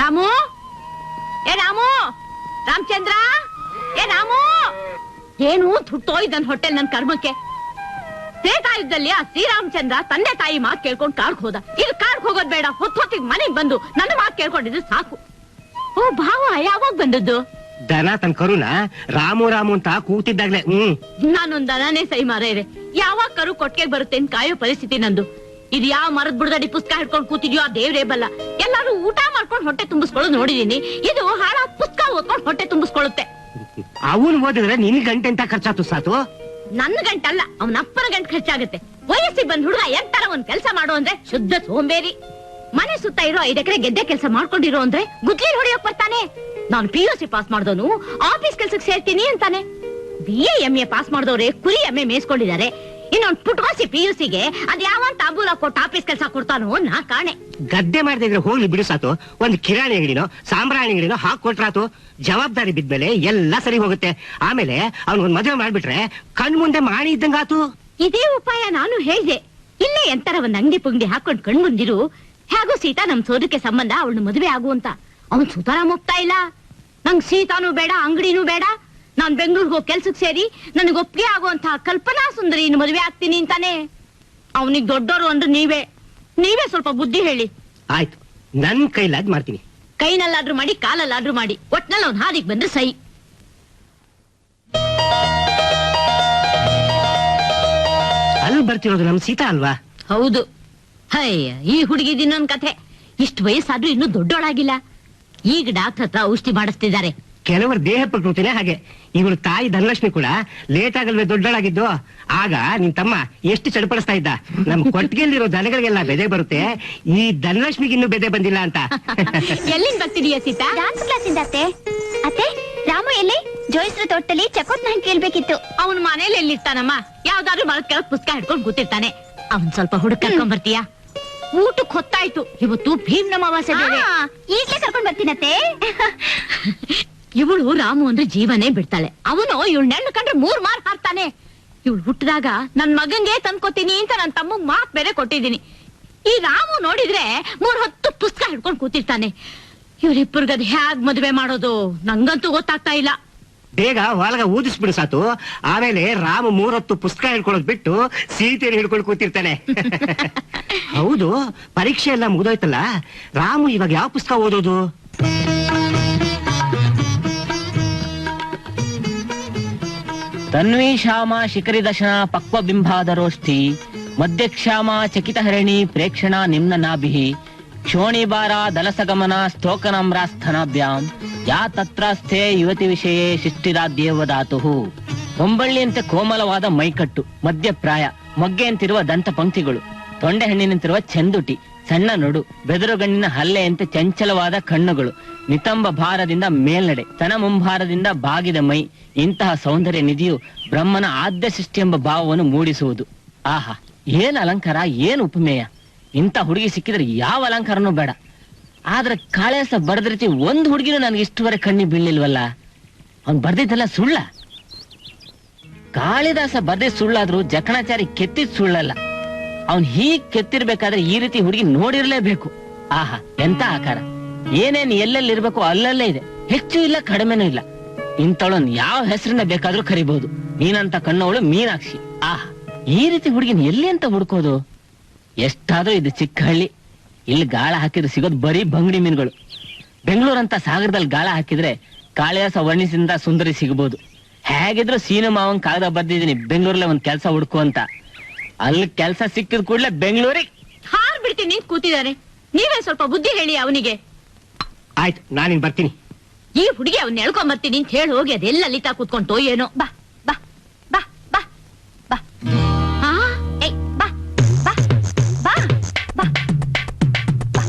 ರಾಮು? ಏ ರಾಮು? ರಾಮಚಂದ್ರ? ಏ ರಾಮು? ಏನು ತುಟ್ಟೋಯ್ದನ್ ಹೊಟ್ಟೆ ನನ್ ಕರ್ಮಕ್ಕೆ. ತ್ರೇತಾಯುದ್ಧದಲ್ಲಿ ಆ ಶ್ರೀರಾಮಚಂದ್ರ ತಂದೆ ತಾಯಿ ಮಾತು ಕೇಳ್ಕೊಂಡು ಕಾರ್ಗ್ ಹೋದ. ಇದು ಕಾರ್ಗ್ ಹೋಗೋದ್ ಬೇಡ. ಹೊತ್ತು ಹೊತ್ತಿಗೆ ಮನೆಗ್ ಬಂದು ನನ್ನ ಮಾತ್ ಕೇಳ್ಕೊಂಡಿದ್ರೆ ಸಾಕು. ಓ ಭಾವ ಯಾವಾಗ ಬಂದದ್ದು? ದನ ತನ್ ಕರುನ? ರಾಮು ರಾಮು ಅಂತ ಕೂತಿದ್ದಾಗ್ಲೆ. ಹ್ಮ್. ನಾನೊಂದ್ ದನನೇ ಸೈ ಮಾರ ಇದೆ ಯಾವಾಗ ಕರು ಕೊಟ್ಟಿಗೆ ಬರುತ್ತೆ ಕಾಯೋ ಪರಿಸ್ಥಿತಿ ನಂದು. ಇದು ಯಾವ ಮರದ ಬುಡದಡಿ ಪುಸ್ತಕ ಹಿಡ್ಕೊಂಡು ಕೂತಿದ್ಯೋ ಆ ದೇವ್ರೇ ಬಲ್ಲ. ಎಲ್ಲಾರು ಊಟ ಮಾಡ್ಕೊಂಡು ಹೊಟ್ಟೆ ತುಂಬಿಸ್ಕೊಳ್ಳೋದು ನೋಡಿದೀನಿ. ಇದು ಹಾಳ ಪುಸ್ತಕ ಓದ್ಕೊಂಡು ಹೊಟ್ಟೆ ತುಂಬಿಸ್ಕೊಳ್ಳುತ್ತೆ. ಅವನು ಓದಿದ್ರೆ ನಿನ್ ಗಂಟೆ ಅಂತ ಖರ್ಚಾತು ಸಾತು ನನ್ನ ಗಂಟಲ್ಲ ಅವನ ಅಪ್ಪನ ಗಂಟೆ ಖರ್ಚಾಗುತ್ತೆ. ವಯಸ್ಸಿಗೆ ಬಂದ್ ಹುಡುಗ ಎಂತರ ಒಂದ್ ಕೆಲಸ ಮಾಡು ಅಂದ್ರೆ ಶುದ್ಧ ಸೋಂಬೇರಿ. ಮನೆ ಸುತ್ತ ಇರೋ ಐದ್ ಎಕರೆ ಗೆದ್ದೆ ಕೆಲಸ ಮಾಡ್ಕೊಂಡಿರೋ ಅಂದ್ರೆ ಗುದ್ಲಿ ಹೊಡಿಯೋಕ್ ಬರ್ತಾನೆ. ನಾನು ಪಿ ಯು ಸಿ ಪಾಸ್ ಮಾಡ್ದವನು ಆಫೀಸ್ ಕೆಲ್ಸಕ್ಕೆ ಸೇರ್ತೀನಿ ಅಂತಾನೆ. B A M A pass ಮಾಡಿದವ್ರೆ ಕುರಿ ಎಮ್ಮೆ ಮೇಯಿಸ್ಕೊಂಡಿದ್ದಾರೆ. ಇನ್ನೊಂದು ಪುಟ್ಕೋಸಿ ಪಿ ಯು ಸಿಗೆ ಅದ್ ತಾಂಬೂಲ ಕೊಟ್ಟು ಆಫೀಸ್ ಕೆಲಸ ಕೊಡ್ತಾನೋ ನಾ ಕಾಣೆ. ಗದ್ದೆ ಮಾಡ್ದಿದ್ರೆ ಹೋಗ್ಲಿ ಬಿಡು ಸಾತು. ಒಂದ್ ಕಿರಾಣಿ ಅಂಗಡಿನೋ ಸಾಂಬ್ರಾಣಿ ಅಂಗಡಿನೋ ಹಾಕ್ ಕೊಟ್ರಾತು. ಜವಾಬ್ದಾರಿ ಬಿದ್ಮೇಲೆ ಎಲ್ಲ ಸರಿ ಹೋಗುತ್ತೆ. ಆಮೇಲೆ ಅವ್ನ್ ಒಂದ್ ಮದುವೆ ಮಾಡ್ಬಿಟ್ರೆ ಕಣ್ ಮುಂದೆ ಮಾಡಿ ಇದ್ದಂಗಾತು. ಇದೇ ಉಪಾಯ ನಾನು ಹೇಳ್ದೆ. ಇಲ್ಲೇ ಎಂತರ ಒಂದ್ ಅಂಗಡಿ ಪುಂಗಡಿ ಹಾಕೊಂಡ್ ಕಣ್ ಮುಂದಿರು. ಹಾಗೂ ಸೀತಾ ನಮ್ ಸೋದಕ್ಕೆ ಸಂಬಂಧ ಅವಳು ಮದುವೆ ಆಗು ಅಂತ. ಅವನ್ ಸುತಾರಾಮ್ ಒಪ್ತಾ ಇಲ್ಲ. ನಂಗ್ ಸೀತಾನೂ ಬೇಡ ಅಂಗಡಿನೂ ಬೇಡ. ನಾನ್ ಬೆಂಗಳೂರಿಗೆ ಹೋಗಿ ಕೆಲ್ಸಕ್ ಸೇರಿ ನನಗೆ ಒಪ್ಪಿಗೆ ಆಗುವಂತಹ ಕಲ್ಪನಾ ಸುಂದರಿ ಮದುವೆ ಆಗ್ತೀನಿ ಅಂತಾನೆ. ಅವನಿಗೆ ದೊಡ್ಡೋರು ಅಂದ್ರೆ ನೀವೇ. ನೀವೇ ಸ್ವಲ್ಪ ಬುದ್ಧಿ ಹೇಳಿ. ಆಯ್ತು. ನನ್ ಕೈಲಾದ್ ಮಾಡ್ತೀನಿ. ಕೈನಲ್ಲಾದ್ರೂ ಮಾಡಿ ಕಾಲಲ್ಲಾದ್ರೂ ಮಾಡಿ. ಒಟ್ನಲ್ಲಿ ಅವ್ನ ಹಾದಿಗೆ ಬಂದ್ರೆ ಸೈ. ಅಲ್ಲಿ ಬರ್ತಿರೋದು ನಮ್ ಸೀತಾ ಅಲ್ವಾ? ಹೌದು. ಹಯ್ಯ ಈ ಹುಡುಗಿದಿನ್ನೊಂದ್ ಕಥೆ. ಇಷ್ಟು ವಯಸ್ಸಾದ್ರೂ ಇನ್ನೂ ದೊಡ್ಡೋಳಾಗಿಲ್ಲ. ಈಗ ಡಾಕ್ಟರ್ ಹತ್ರ ಔಷಧಿ ಮಾಡಿಸ್ತಿದ್ದಾರೆ. ಕೆಲವರ ದೇಹ ಪ್ರಕೃತಿನೇ ಹಾಗೆ. ಇವಳು ತಾಯಿ ಧನಲಕ್ಷ್ಮಿ ಕೂಡ ಲೇಟ್ ಆಗಲ್ವೇ ದೊಡ್ಡಳಾಗಿದ್ದು ಆಗ ನಿನ್ ತಮ್ಮ ಎಷ್ಟು ಚಡಪಡಿಸ್ತಾ ಇದ್ದ. ನಮ್ ಕೊಟ್ಟಿಗೆಯಲ್ಲಿರೋ ದನಗಳಿಗೆಲ್ಲ ಬೆದೆ ಬರುತ್ತೆ. ಈ ಧನಲಕ್ಷ್ಮಿಗೆ ಇನ್ನೂ ಬೆದೆ ಬಂದಿಲ್ಲ ಅಂತ. ಎಲ್ಲಿಂದ ಬರ್ತಿದೀಯ ಸೀತಾ? ಡಾನ್ಸ್ ಕ್ಲಾಸ್ ಇಂದ ಅತ್ತೆ. ಅತ್ತೆ ರಾಮು ಎಲ್ಲಿ? ಜೋಯಿಸ್ರ ತೋಟದಲ್ಲಿ ಚಕೋತ್ ನಾನು ಕೇಳ್ಬೇಕಿತ್ತು ಅವನ ಮನೇಲಿ ಎಲ್ಲಿರ್ತಾನಮ್ಮ? ಯಾವ್ದಾದ್ರು ಮರದ ಕೆಳಗ್ ಪುಸ್ತಕ ಹಿಡ್ಕೊಂಡು ಕೂತಿರ್ತಾನೆ. ಅವನ್ ಸ್ವಲ್ಪ ಹುಡುಕ್ ಬರ್ತೀಯಾ ಊಟಕ್ಕೆ ಹೊತ್ತಾಯ್ತು. ಇವತ್ತು ಭೀಮ್ ಅಮಾವಾಸ್ಯೆ ಬೇರೆ. ಈಗ್ಲೇ ಕರ್ಕೊಂಡ್ ಬರ್ತೀನತ್ತೆ. ಇವಳು ರಾಮು ಅಂದ್ರೆ ಜೀವನೇ ಬಿಡ್ತಾಳೆ. ಅವನು ಇವಳು ನೆಣ್ಣು ಕಂಡ್ರೆ ಮೂರ್ ಮಾರ್ ಹಾರ್ತಾನೆ ಇವಳು ಹುಟ್ಟಿದಾಗ ನನ್ ಮಗಂಗೆ ತಂದ್ಕೊತೀನಿ ಅಂತ ನನ್ ತಮ್ಮಗ್ ಮಾತ್ ಬೇರೆ ಕೊಟ್ಟಿದ್ದೀನಿ. ಈ ರಾಮು ನೋಡಿದ್ರೆ ಮೂರ್ ಹೊತ್ತು ಪುಸ್ತಕ ಹಿಡ್ಕೊಂಡು ಕೂತಿರ್ತಾನೆ. ಇವ್ರಿಬ್ಬರಿಗದ್ ಹ್ಯಾಗ್ ಮದ್ವೆ ಮಾಡೋದು? ನಂಗಂತೂ ಗೊತ್ತಾಗ್ತಾ ಇಲ್ಲ. ಬೇಗ ಒಳಗ ಊದಿಸ್ಬಿಡು ಸಾತು. ಆಮೇಲೆ ರಾಮ ಮೂರೊತ್ತು ಪುಸ್ತಕ ಹಿಡ್ಕೊಳ್ಳೋದ್ ಬಿಟ್ಟು ಸೀತೆಯನ್ನು ಹಿಡ್ಕೊಂಡು ಕೂತಿರ್ತಾನೆ. ಹೌದು ಪರೀಕ್ಷೆ ಎಲ್ಲ ಮುಗಿದೋಯ್ತಲ್ಲ? ರಾಮು ಇವಾಗ ಯಾವ ಪುಸ್ತಕ ಓದೋದು? ತನ್ವಿ ಶಾಮ ಶಿಖರಿ ದಶನ ಪಕ್ವ ಬಿಂಬಾದರೋಷ್ಠಿ ಮಧ್ಯಕ್ಷಾಮ ಚಕಿತ ಹರಿಣಿ ಪ್ರೇಕ್ಷಣ ನಿಮ್ನ ನಾಭಿ ಕ್ಷೋಣಿಬಾರ ದಲಸಗಮನ ಸ್ತೋಕನಮ್ರಾಸ್ಥನಾಭ್ಯಾಂ ಯಾ ತತ್ರಸ್ಥೆ ಯುವತಿ ವಿಷಯೇ ಶಿಷ್ಟಿರಾದ್ಯೇವದಾತು ಹೊಂಬಳ್ಳಿಯಂತೆ ಕೋಮಲವಾದ ಮೈಕಟ್ಟು ಮಧ್ಯಪ್ರಾಯ ಮಗ್ಗೆಯಂತಿರುವ ದಂತ ಪಂಕ್ತಿಗಳು ತೊಂಡೆ ಹೆಣ್ಣಿನಂತಿರುವ ಚೆಂದುಟಿ ಸಣ್ಣ ನಡು ಬೆದರುಗಣ್ಣಿನ ಹಲ್ಲೆಯಂತೆ ಚಂಚಲವಾದ ಕಣ್ಣುಗಳು, ನಿತಂಬ ಭಾರದಿಂದ ಮೇಲ್ನಡೆ, ತನ ಮುಂಭಾರದಿಂದ ಬಾಗಿದ ಮೈ, ಇಂತಹ ಸೌಂದರ್ಯ ನಿಧಿಯು ಬ್ರಹ್ಮನ ಆದ್ಯ ಸೃಷ್ಟಿ ಎಂಬ ಭಾವವನ್ನು ಮೂಡಿಸುವುದು. ಆಹಾ, ಏನ್ ಅಲಂಕಾರ, ಏನ್ ಉಪಮೇಯ? ಇಂಥ ಹುಡುಗಿ ಸಿಕ್ಕಿದ್ರೆ ಯಾವ ಅಲಂಕಾರನೂ ಬೇಡ. ಆದ್ರೆ ಕಾಳೇಸ ಬರೆದ ರೀತಿ ಒಂದ್ ಹುಡುಗಿನೂ ನನಗೆ ಇಷ್ಟುವರೆ ಕಣ್ಣಿ ಬೀಳಿಲ್ವಲ್ಲ ಅವ್ನ್ ಬರ್ದಿದ್ದೆಲ್ಲ ಸುಳ್ಳ? ಕಾಳಿದಾಸ ಬರ್ದೇ ಸುಳ್ಳಾದ್ರೂ ಜಕಣಾಚಾರಿ ಕೆತ್ತಿದ್ ಸುಳ್ಳಲ್ಲ. ಅವ್ನ್ ಹೀಗ್ ಕೆತ್ತಿರ್ಬೇಕಾದ್ರೆ ಈ ರೀತಿ ಹುಡುಗಿ ನೋಡಿರ್ಲೇಬೇಕು. ಆಹಾ, ಎಂತ ಆಕಾರ. ಏನೇನ್ ಎಲ್ಲೆಲ್ಲಿ ಇರ್ಬೇಕು ಅಲ್ಲಲ್ಲೇ ಇದೆ. ಹೆಚ್ಚು ಇಲ್ಲ, ಕಡಿಮೆನೂ ಇಲ್ಲ. ಇಂಥವಳನ್ ಯಾವ ಹೆಸರನ್ನ ಬೇಕಾದ್ರೂ ಕರಿಬಹುದು ನೀನಂತ ಕಣ್ಣವಳು ಮೀನಾಕ್ಷಿ. ಆಹಾ, ಈ ರೀತಿ ಹುಡುಗಿನ ಎಲ್ಲಿ ಅಂತ ಹುಡ್ಕೋದು? ಎಷ್ಟಾದ್ರೂ ಇದು ಚಿಕ್ಕ ಹಳ್ಳಿ. ಇಲ್ಲಿ ಗಾಳ ಹಾಕಿದ್ರೆ ಸಿಗೋದು ಬರೀ ಬಂಗಡಿ ಮೀನುಗಳು. ಬೆಂಗಳೂರಂತ ಸಾಗರದಲ್ಲಿ ಗಾಳ ಹಾಕಿದ್ರೆ ಕಾಳಿದಾಸ ವರ್ಣಿಸಿಂದ ಸುಂದರಿ ಸಿಗಬಹುದು ಹೇಗಿದ್ರು ಸೀನು ಮಾವನ್ ಕಾಗದ ಬರ್ದಿದ್ದೀನಿ, ಬೆಂಗಳೂರಲ್ಲೇ ಒಂದ್ ಕೆಲಸ ಹುಡುಕು ಅಂತ. ಅಲ್ಲಿ ಕೆಲಸ ಸಿಕ್ಕಿದ ಕೂಡಲೇ ಬೆಂಗಳೂರಿಗೆ. ಹಾರ್ ಬಿಡ್ತೀನಿ ನಿಂತ್ ಕೂತಿದ್ದಾನೆ ನೀವೇ ಸ್ವಲ್ಪ ಬುದ್ಧಿ ಹೇಳಿ ಅವನಿಗೆ. ಆಯ್ತು ನಾನಿನ್ ಬರ್ತೀನಿ. ಈ ಹುಡುಗಿ ಅವ್ನ ಎಳ್ಕೊಂಡ್ ಬರ್ತೀನಿ ಅಂತ ಹೇಳಿ ಹೋಗಿ ಅದೆಲ್ಲ ಅಲ್ಲಿತಾ ಕೂತ್ಕೊಂಡು ಏನೋ. ಬಾ ಬಾ ಬಾ ಬಾ ಬಾ. ಆ? ಏಯ್ ಬಾ ಬಾ ಬಾ ಬಾ. ಬಾ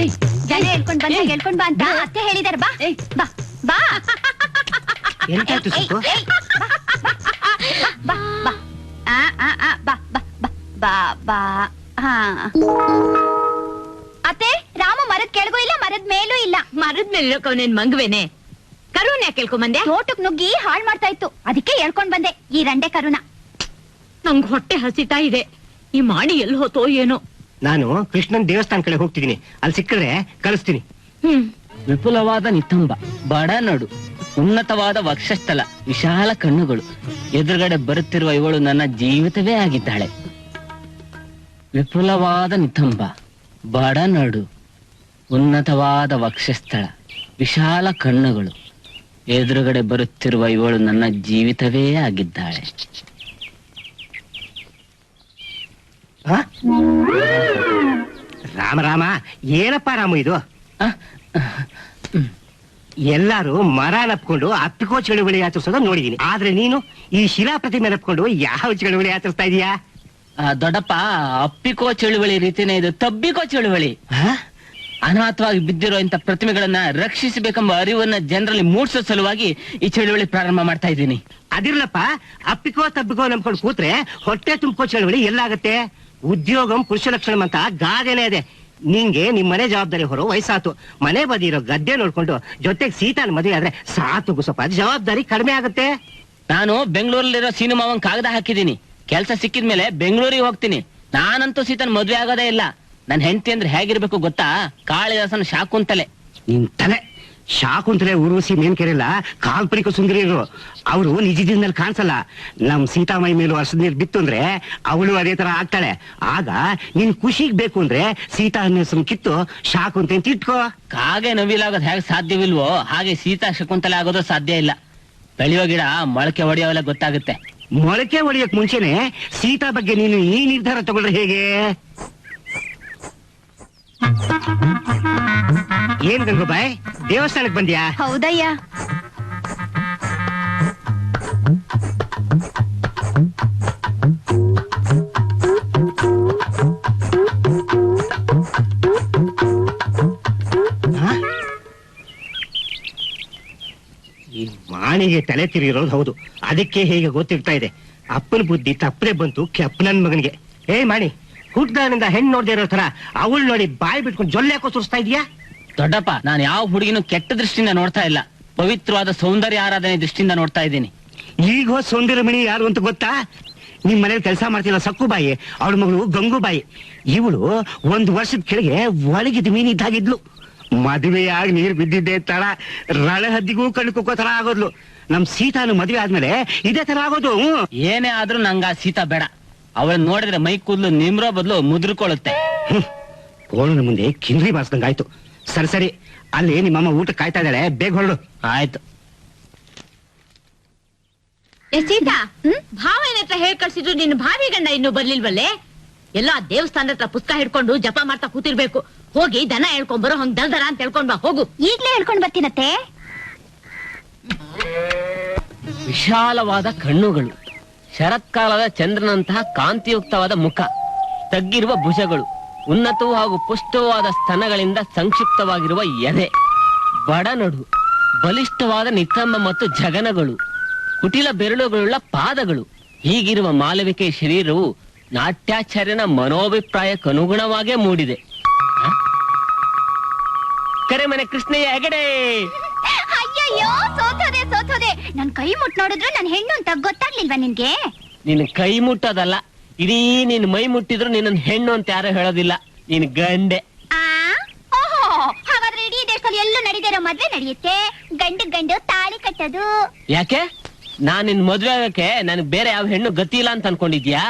ಏಯ್, ಜನ ಹೇಳ್ಕೊಂಡ್ ಬಂದ ಹೇಳ್ಕೊಂಡ್ ಬಾ ಅಂತ ಅತ್ತೆ ಹೇಳಿದಾರೆ ಬಾ ಏಯ್. ಬಾ ಬಾ. ಎಂತಾಯ್ತು ಏಯ್, ಸುಕ್ಕು ಏಯ್, ಬಾ, ಬಾ, ಬಾ, ಬಾ. ಆ, ಆ, ಆ, ಬಾ, ಬಾ, ಬಾ, ಬಾ, ಬಾ. ಹಾ. ಅತ್ತೆ ರಾಮ ಮರದ ಕೆಳಗೂ ಇಲ್ಲ ಮರದ ಮೇಲೂ ಇಲ್ಲ. ಮರದ ಮೇಲೆ ಇರೋಕವನೇನ್ ಮಂಗವೇನೆ? ಕರುಣ್ ಯಾಕೆ ಕೇಳ್ಕೊಂಬಂದೆ? ತೋಟಕ್ ನುಗ್ಗಿ ಹಾಳ್ ಮಾಡ್ತಾ ಇತ್ತು. ಅದಕ್ಕೆ ಹೇಳ್ಕೊಂಡ್ ಬಂದೆ ಈ ರಂಡೆ ಕರುಣ. ನಂಗ್ ಹೊಟ್ಟೆ ಹಸಿತಾ ಇದೆ. ಈ ಮಾಡಿ ಎಲ್ಲಿ ಹೋತೋ ಏನೋ? ನಾನು ಕೃಷ್ಣನ್ ದೇವಸ್ಥಾನ ಕಡೆ ಹೋಗ್ತಿದ್ದೀನಿ. ಅಲ್ಲಿ ಸಿಕ್ಕಿದ್ರೆ ಕಳಿಸ್ತೀನಿ. ಹ್ಮ್. ವಿಪುಲವಾದ ನಿತಂಬ ಬಡ ನಡು ಉನ್ನತವಾದ ವಕ್ಷಸ್ಥಲ ವಿಶಾಲ ಕಣ್ಣುಗಳು. ಎದುರುಗಡೆ ಬರುತ್ತಿರುವ ಇವಳು ನನ್ನ ಜೀವಿತವೇ ಆಗಿದ್ದಾಳೆ. ವಿಪುಲವಾದ ನಿತಂಬ ಬಡ ನಡು ಉನ್ನತವಾದ ವಕ್ಷಸ್ಥಳ ವಿಶಾಲ ಕಣ್ಣುಗಳು ಎದುರುಗಡೆ ಬರುತ್ತಿರುವ ಇವಳು ನನ್ನ ಜೀವಿತವೇ ಆಗಿದ್ದಾಳೆ? ರಾಮ ರಾಮ ಏನಪ್ಪ ರಾಮು ಇದು? ಎಲ್ಲಾರು ಮರ ನಪ್ಕೊಂಡು ಅಪ್ಪಿಕೋ ಚಳುವಳಿ ಆಚರಿಸೋದನ್ನ ನೋಡಿದೀನಿ ಆದ್ರೆ ನೀನು ಈ ಶಿಲಾ ಪ್ರತಿಮೆ ನಪ್ಕೊಂಡು ಯಾವ ಚಳುವಳಿ ಆಚರಿಸ್ತಾ ಇದೀಯಾ ದೊಡ್ಡಪ್ಪ ಅಪ್ಪಿಕೋ ಚಳುವಳಿ ರೀತಿನೇ ಇದು. ತಬ್ಬಿಕೋ ಚಳುವಳಿ? ಅನಾಥವಾಗಿ ಬಿದ್ದಿರೋ ಇಂಥ ಪ್ರತಿಮೆಗಳನ್ನ ರಕ್ಷಿಸಬೇಕೆಂಬ ಅರಿವನ್ನ ಜನರಲ್ಲಿ ಮೂಡಿಸೋ ಸಲುವಾಗಿ ಈ ಚಳುವಳಿ ಪ್ರಾರಂಭ ಮಾಡ್ತಾ ಇದ್ದೀನಿ. ಅದಿರ್ಲಪ್ಪ ಅಪ್ಪಿಕೋ ತಬ್ಬಿಕೋ ನಂಬ್ಕೊಂಡು ಕೂತ್ರೆ ಹೊಟ್ಟೆ ತುಂಬಿಕೋ ಚಳುವಳಿ ಎಲ್ಲಾಗತ್ತೆ? ಉದ್ಯೋಗಂ ಪುರುಷ ಲಕ್ಷಣಂ ಅಂತ ಗಾದೆನೇ ಇದೆ. ನಿಂಗೆ ನಿಮ್ ಮನೆ ಜವಾಬ್ದಾರಿ ಹೊರ ವಯಸ್ಸಾತು. ಮನೆ ಬದಿ ಇರೋ ಗದ್ದೆ ನೋಡ್ಕೊಂಡು ಜೊತೆಗೆ ಸೀತಾನ್ ಮದುವೆ ಆದ್ರೆ ಸಾತು ಗುಸಪ್ಪ. ಜವಾಬ್ದಾರಿ ಕಡಿಮೆ ಆಗುತ್ತೆ. ನಾನು ಬೆಂಗಳೂರಲ್ಲಿರೋ ಸಿನಿಮಾವನ್ ಕಾಗದ ಹಾಕಿದ್ದೀನಿ. ಕೆಲಸ ಸಿಕ್ಕಿದ್ಮೇಲೆ ಬೆಂಗಳೂರಿಗೆ ಹೋಗ್ತೀನಿ. ನಾನಂತೂ ಸೀತನ್ ಮದ್ವೆ ಆಗೋದೇ ಇಲ್ಲ. ನನ್ನ ಹೆಂಡತಿ ಅಂದ್ರೆ ಹೇಗಿರ್ಬೇಕು ಗೊತ್ತಾ? ಕಾಳಿದಾಸನ ಶಾಕುಂತಲೆ ನಿನ್ ತಲೆ. ಶಾಕುಂತಲೆ ಉರುಸಿ ಮೇನ್ಕೆರೆಲ್ಲ ಕಾಲ್ಪನಿಕ ಸುಂದರಿಯರು. ಅವರು ನಿಜದಿಂದಲ್ಲಿ ಕಾಣಿಸಲ್ಲ. ನಮ್ ಸೀತಾಮೈ ಮೇಲೂ ಹರ್ಷದ ನೀರು ಬಿತ್ತು ಅಂದ್ರೆ ಅವಳು ಅದೇ ತರ ಆಗ್ತಾಳೆ. ಆಗ ನಿನ್ ಖುಷಿಗ್ ಬೇಕು ಅಂದ್ರೆ ಸೀತಾ ಹೆಸರು ಕಿತ್ತು ಶಾಕುಂತ ಅಂತ ಇಟ್ಕೋ. ಕಾಗೆ ನವಿಲಾಗೋದು ಹೇಗೆ ಸಾಧ್ಯವಿಲ್ವೋ ಹಾಗೆ ಸೀತಾ ಶಕುಂತಲೆ ಆಗೋದು ಸಾಧ್ಯ ಇಲ್ಲ. ಬೆಳೆಯೋ ಗಿಡ ಮೊಳಕೆ ಹೊಡೆಯೋಲ್ಲ ಗೊತ್ತಾಗುತ್ತೆ. ಮೊಳಕೆ ಹೊಡಿಯಕ್ ಮುಂಚೆನೆ ಸೀತಾ ಬಗ್ಗೆ ನೀನು ಈ ನಿರ್ಧಾರ ತಗೊಳ್ರೆ ಹೇಗೆ? ಏನ್ ಗಂಗೂಬಾಯ್ ದೇವಸ್ಥಾನಕ್ ಬಂದ್ಯಾ? ಹೌದಯ್ಯ. ಮಾಣಿಗೆ ತಲೆ ತಿರುಗಿರೋದು ಹೌದು. ಅದಕ್ಕೆ ಹೇಗೆ ಗೊತ್ತಿರ್ತಾ ಇದೆ. ಅಪ್ಪನ ಬುದ್ಧಿ ತಪ್ಪದೆ ಬಂತು ಕೆಪ್ಪನನ್ ಮಗನಿಗೆ. ಏ ಮಾಣಿ ಹುಟ್ಟದಾನಿಂದ ಹೆಣ್ಣು ನೋಡ್ದೇ ಇರೋ ತರ ಅವಳು ನೋಡಿ ಬಾಯಿ ಬಿಟ್ಕೊಂಡು ಜೊಲ್ಲೆ ಯಾಕೋ ಸುರಿಸ್ತಾ ಇದೀಯಾ ದೊಡ್ಡಪ್ಪ ನಾನು ಯಾವ ಹುಡುಗಿನೂ ಕೆಟ್ಟ ದೃಷ್ಟಿಯಿಂದ ನೋಡ್ತಾ ಇಲ್ಲ. ಪವಿತ್ರವಾದ ಸೌಂದರ್ಯ ಆರಾಧನೆ ದೃಷ್ಟಿಯಿಂದ ನೋಡ್ತಾ ಇದ್ದೀನಿ. ಈಗ ಸೌಂದರ್ಯ ಮಣಿ ಯಾರು ಅಂತ ಗೊತ್ತಾ? ನಿಮ್ ಮನೇಲಿ ಕೆಲಸ ಮಾಡ್ತಿಲ್ಲ ಸಕ್ಕುಬಾಯಿ ಅವಳ ಮಗಳು ಗಂಗೂಬಾಯಿ ಇವಳು ಒಂದು ವರ್ಷದ ಕೆಳಗೆ ಒಳಗಿದ ಮೀನ್ ಇದ್ದಾಗಿದ್ಲು ಮದುವೆಯಾಗಿ ನೀರು ಬಿದ್ದಿದ್ದೆ ರಳೆ ರಳಹದ್ದಿಗೂ ಕಣ್ಣು ಕುಕ್ಕೋ ತರ ಆಗೋದ್ಲು. ನಮ್ ಸೀತಾನು ಮದುವೆ ಆದ್ಮೇಲೆ ಇದೇ ತರ ಆಗೋದು. ಹ್ಮ್. ಏನೇ ಆದ್ರೂ ನಂಗ ಆ ಸೀತಾ ಬೇಡ. ಅವಳನ್ನ ನೋಡಿದ್ರೆ ಮೈ ಕೂದಲು ನಿಮ್ರೋ ಬದಲು ಮುದ್ರಕೊಳ್ಳುತ್ತೆ. ಹ್ಮ್. ಕೋಣನ ಮುಂದೆ ಕಿಂದ್ರಿ ಬಾರಿಸ್ದಂಗಾಯ್ತು ಸರಿ ಸರಿ. ಅಲ್ಲಿ ನಿಮ್ಮಮ್ಮ ಊಟ ಕಾಯ್ತಾ ಇದ್ದಾಳೆ. ಬೇಗ ಹೊರಡು. ಆಯ್ತು. ಏ ಸೀತಾ ಭಾವ ಏನತ್ರ ಹೇಳ್ ಕಳ್ಸಿದ್ರು? ನಿನ್ನ ಭಾವಿ ಗಂಡ ಇನ್ನು ಬರ್ಲಿಲ್ವಲ್ಲೇ? ಎಲ್ಲೋ ಆ ದೇವಸ್ಥಾನದ ಹತ್ರ ಪುಸ್ತಕ ಹಿಡ್ಕೊಂಡು ಜಪ ಮಾಡ್ತಾ ಕೂತಿರ್ಬೇಕು. ಹೋಗಿ ದನ ಹೇಳ್ಕೊಂಡ್ ಬರೋ ಹಂಗ್ ದಲ್ದರ ಅಂತ ಹೇಳ್ಕೊಂಡ್ ಬಾ ಹೋಗು. ಈಗ್ಲೇ ಹೇಳ್ಕೊಂಡ್ ಬರ್ತೀನತ್ತೆ. ವಿಶಾಲವಾದ ಕಣ್ಣುಗಳು ಶರತ್ಕಾಲದ ಚಂದ್ರನಂತಹ ಕಾಂತಿಯುಕ್ತವಾದ ಮುಖ ತಗ್ಗಿರುವ ಭುಜಗಳು ಉನ್ನತವೂ ಹಾಗೂ ಪುಷ್ಟವಾದ ಸ್ತನಗಳಿಂದ ಸಂಕ್ಷಿಪ್ತವಾಗಿರುವ ಎದೆ ಬಡನಡು ಬಲಿಷ್ಠವಾದ ನಿತಂಬ ಮತ್ತು ಜಗನಗಳು ಕುಟಿಲ ಬೆರಳುಗಳುಳ್ಳ ಪಾದಗಳು ಹೀಗಿರುವ ಮಾಲವಿಕೆ ಶರೀರವು ನಾಟ್ಯಾಚಾರ್ಯನ ಮನೋಭಿಪ್ರಾಯಕ್ಕನುಗುಣವಾಗೇ ಮೂಡಿದೆ. ಕರೆ ಮನೆ ಕೃಷ್ಣಯ್ಯ ಹೆಗಡೆ! ಅಯ್ಯಯ್ಯೋ ಸೋತೋದೆ ಸೋತೋದೆ ನನ್ ಕೈ ಮುಟ್ ನೋಡಿದ್ರು ನನ್ ಹೆಣ್ಣು ಅಂತ ಗೊತ್ತಾಗ್ಲಿಲ್ವಾ ನಿನ್ಗೆ? ನಿನ್ ಕೈ ಮುಟ್ಟೋದಲ್ಲ ಇಡೀ ನಿನ್ ಮೈ ಮುಟ್ಟಿದ್ರು ನಿನ್ನ ಹೆಣ್ಣು ಅಂತ ಯಾರು ಹೇಳೋದಿಲ್ಲ. ನೀನ್ ಗಂಡೆ. ಆ? ಓಹೋ ಹಾಗಾದ್ರೆ ಇಡೀ ದೇಶದಲ್ಲಿ ಎಲ್ಲೂ ನಡೀದಿರೋ ಮದ್ವೆ ನಡೆಯುತ್ತೆ? ಗಂಡು ಗಂಡು ತಾಳಿ ಕಟ್ಟೋದು. ಯಾಕೆ? ನಾನ್ ನಿನ್ ಮದ್ವೆ ಆಗಕ್ಕೆ ನನ್ಗೆ ಬೇರೆ ಯಾವ ಹೆಣ್ಣು ಗತಿ ಇಲ್ಲ ಅಂತ ಅನ್ಕೊಂಡಿದ್ಯಾ?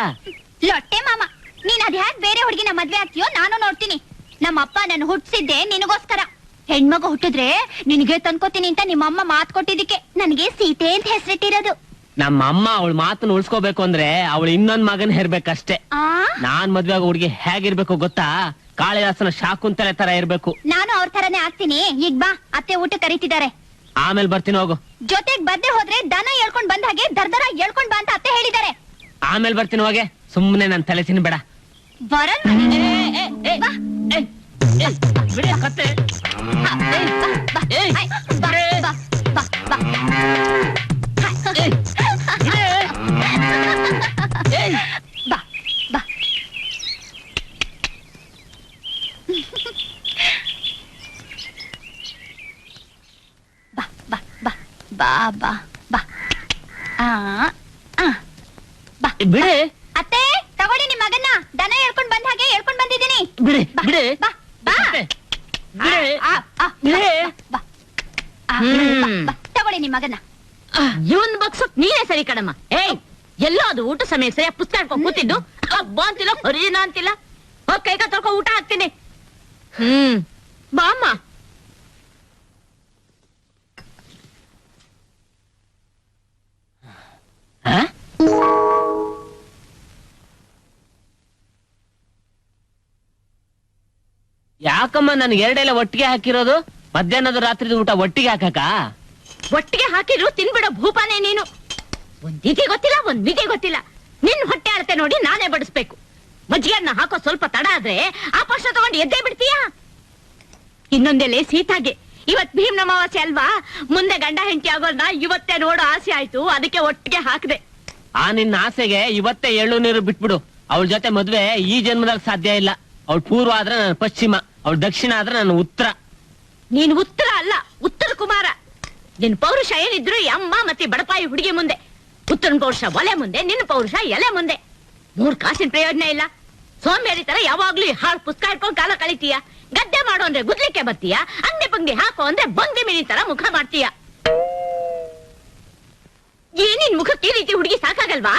ಲೊಟ್ಟೆ ಮಾಮ. ನೀನ್ ಅದ್ ಹ್ಯಾಕ್ ಬೇರೆ ಹುಡುಗಿನ ಮದ್ವೆ ಆಗ್ತೀಯೋ ನಾನು ನೋಡ್ತೀನಿ. ನಮ್ಮಪ್ಪ ನನ್ನ ಹುಟ್ಟಿಸಿದ್ದೆ ನಿನಗೋಸ್ಕರ. ಹೆಣ್ಮಗ ಹುಟ್ಟಿದ್ರೆ ನಿನಗೆ ತಂದ್ಕೋತೀನಿ ಅಂತ ನಿಮ್ಮಮ್ಮ ಮಾತ್ ಕೊಟ್ಟಿದ್ದಕ್ಕೆ ನನಗೆ ಸೀತೆ ಅಂತ ಹೆಸರಿಟ್ಟಿರೋದು. ನಮ್ಮ ಅಮ್ಮ ಅವಳ ಮಾತನ್ನ ಉಳಿಸ್ಕೋಬೇಕು ಅಂದ್ರೆ ಅವಳು ಇನ್ನೊಂದ್ ಮಗನ್ ಹೇರ್ಬೇಕಷ್ಟೇ. ಆ? ನಾನ್ ಮದ್ವೆ ಆಗೋ ಹುಡುಗಿ ಹೇಗಿರ್ಬೇಕು ಗೊತ್ತಾ? ಕಾಳಿದಾಸನ ಶಾಕುಂತಲೆ ತರ ಇರ್ಬೇಕು. ನಾನು ಅವ್ರ ತರನೇ ಆಗ್ತೀನಿ. ಈಗ ಬಾ ಅತ್ತೆ ಊಟ ಕರೀತಿದ್ದಾರೆ. ಆಮೇಲೆ ಬರ್ತೀನಿ ಹೋಗು. ಜೊತೆಗ್ ಬರ್ದೆ ಹೋದ್ರೆ ದನ ಹೇಳ್ಕೊಂಡ್ ಬಂದ ಹಾಗೆ ದರ್ದರ ಹೇಳ್ಕೊಂಡ್ ಬಾ ಅಂತ ಅತ್ತೆ ಹೇಳಿದ್ದಾರೆ. ಆಮೇಲೆ ಬರ್ತೀನಿ ಹೋಗೆ. ಸುಮ್ಮನೆ ನನ್ನ ತಲೆ ತಿನ್ಬೇಡ ಬರಲ್ ಬಾ. ಬಿಡಿ ಕತ್ತೆ ಹಾ, ಏ, ಬಾ, ಬಾ, ಏಯ್, ಐ, ಬಾ, ಬಿಡೆ. ಬಾ, ಬಾ, ಬಾ. ಏಯ್, ಬಿಡೆ. ಏಯ್. ಬಾ, ಬಾ. ಬಾ, ಬಾ, ಬಾ, ಬಾ, ಬಾ, ಬಾ. ಆ, ಆ. ಬಾ. ಬಿಡೆ ಅತ್ತೆ ತಗೊಳ್ಳಿ ನಿಮ್ ಮಗನ್ನ. ದನ ಹೇಳ್ಕೊಂಡ್ ಬಂದ ಹಾಗೆ ಹೇಳ್ಕೊಂಡ್ ಬಂದಿದ್ದೀನಿ. ಬಿಡೆ ಬಾ, ಬಾ, ಬಾ. ಬಿಡೆ. ಆ, ಆ, ಬಿಡೆ. ಬಾ, ಹ್ಮ್. ಬಾ, ತಗೊಳ್ಳಿ ನಿಮ್ ಮಗನ ಇವನ್ ಬಗ್ಸಕ್ ನೀನೇ ಸರಿ ಕಣಮ್ಮ. ಏಯ್ ಎಲ್ಲೋ ಅದು ಊಟ ಸಮಯ ಸರಿಯಾಗಿ ಪುಸ್ತಕ ಹಿಡ್ಕೊಂಡ್ ಕೂತಿದ್ದು? ಹಬ್ಬ ಅಂತಿಲ್ಲ ಹರಿದಿನ ಅಂತಿಲ್ಲ? ಹೋಗ್ ಕೈ ಕಾಲ್ ತೊಳ್ಕೊ ಊಟ ಹಾಕ್ತೀನಿ. ಹ್ಮ್. ಬಾ ಅಮ್ಮ ಆ? ಯಾಕಮ್ಮ ನನ್ ಎರಡೆಲ್ಲ ಒಟ್ಟಿಗೆ ಹಾಕಿರೋದು? ಮಧ್ಯಾಹ್ನದ ರಾತ್ರಿದು ಊಟ ಒಟ್ಟಿಗೆ ಹಾಕಕ ಒಟ್ಟಿಗೆ ಹಾಕಿದ್ರು ತಿನ್ಬಿಡೋ ಭೂಪಾನೆ ನೀನು. ಒಂದ್ ಇತಿ ಗೊತ್ತಿಲ್ಲ ಒಂದ್ ಮಿತಿ ಗೊತ್ತಿಲ್ಲ. ನಿನ್ ಹೊಟ್ಟೆ ಅಳತೆ ನೋಡಿ ನಾನೇ ಬಡಿಸ್ಬೇಕು. ಮಜ್ಜಿಗೆಯನ್ನ ಹಾಕೋ ಸ್ವಲ್ಪ ತಡ ಆದ್ರೆ ಆ ಪಕ್ಷ ತಗೊಂಡು ಎದ್ದೇ ಬಿಡ್ತೀಯಾ? ಇನ್ನೊಂದೆಲೆ ಸೀತಾಗೆ. ಇವತ್ ಭೀಮ್ ಅಮಾವಾಸ್ಯೆ ಅಲ್ವಾ? ಮುಂದೆ ಗಂಡ ಹೆಂಡತಿ ಆಗೋರ್ನ ಇವತ್ತೇ ನೋಡೋ ಆಸೆ ಆಯ್ತು ಅದಕ್ಕೆ ಒಟ್ಟಿಗೆ ಹಾಕ್ದೆ. ಆ ನಿನ್ನ ಆಸೆಗೆ ಇವತ್ತೇ ಎಳ್ಳು ನೀರು ಬಿಟ್ಬಿಡು. ಅವಳ ಜೊತೆ ಮದ್ವೆ ಈ ಜನ್ಮದಲ್ಲಿ ಸಾಧ್ಯ ಇಲ್ಲ. ಅವಳು ಪೂರ್ವ ಆದ್ರೆ ನಾನು ಪಶ್ಚಿಮ, ಅವಳು ದಕ್ಷಿಣ ಆದ್ರೆ ನಾನು ಉತ್ತರ. ನೀನ್ ಉತ್ತರ ಅಲ್ಲ, ಉತ್ತರ ಕುಮಾರ. ನಿನ್ ಪೌರುಷ ಏನಿದ್ರು ಈ ಅಮ್ಮ ಮತ್ತೆ ಬಡಪಾಯಿ ಹುಡುಗಿ ಮುಂದೆ. ಉತ್ತರನ್ ಪೌರುಷ ಒಲೆ ಮುಂದೆ ನಿನ್ನ ಪೌರುಷ ಎಲೆ ಮುಂದೆ. ಮೂರ್ ಕಾಸಿನ ಪ್ರಯೋಜನ ಇಲ್ಲ. ಸೋಂಬೇರಿ ತರ ಯಾವಾಗ್ಲೂ ಈ ಹಾಳು ಪುಸ್ತಕ ಇಟ್ಕೊಂಡು ಕಾಲ ಕಳಿತೀಯ. ಗದ್ದೆ ಮಾಡು ಅಂದ್ರೆ ಗುದ್ಲಿಕ್ಕೆ ಬರ್ತೀಯ. ಅಂಗಡಿ ಪಂಗಡಿ ಹಾಕೋ ಅಂದ್ರೆ ಬಂದಿ ಮಿನಿ ತರ ಮುಖ ಮಾಡ್ತೀಯ. ಏನಿನ್ ಮುಖಕ್ಕೆ ಈ ರೀತಿ ಹುಡುಗಿ ಸಾಕಾಗಲ್ವಾ?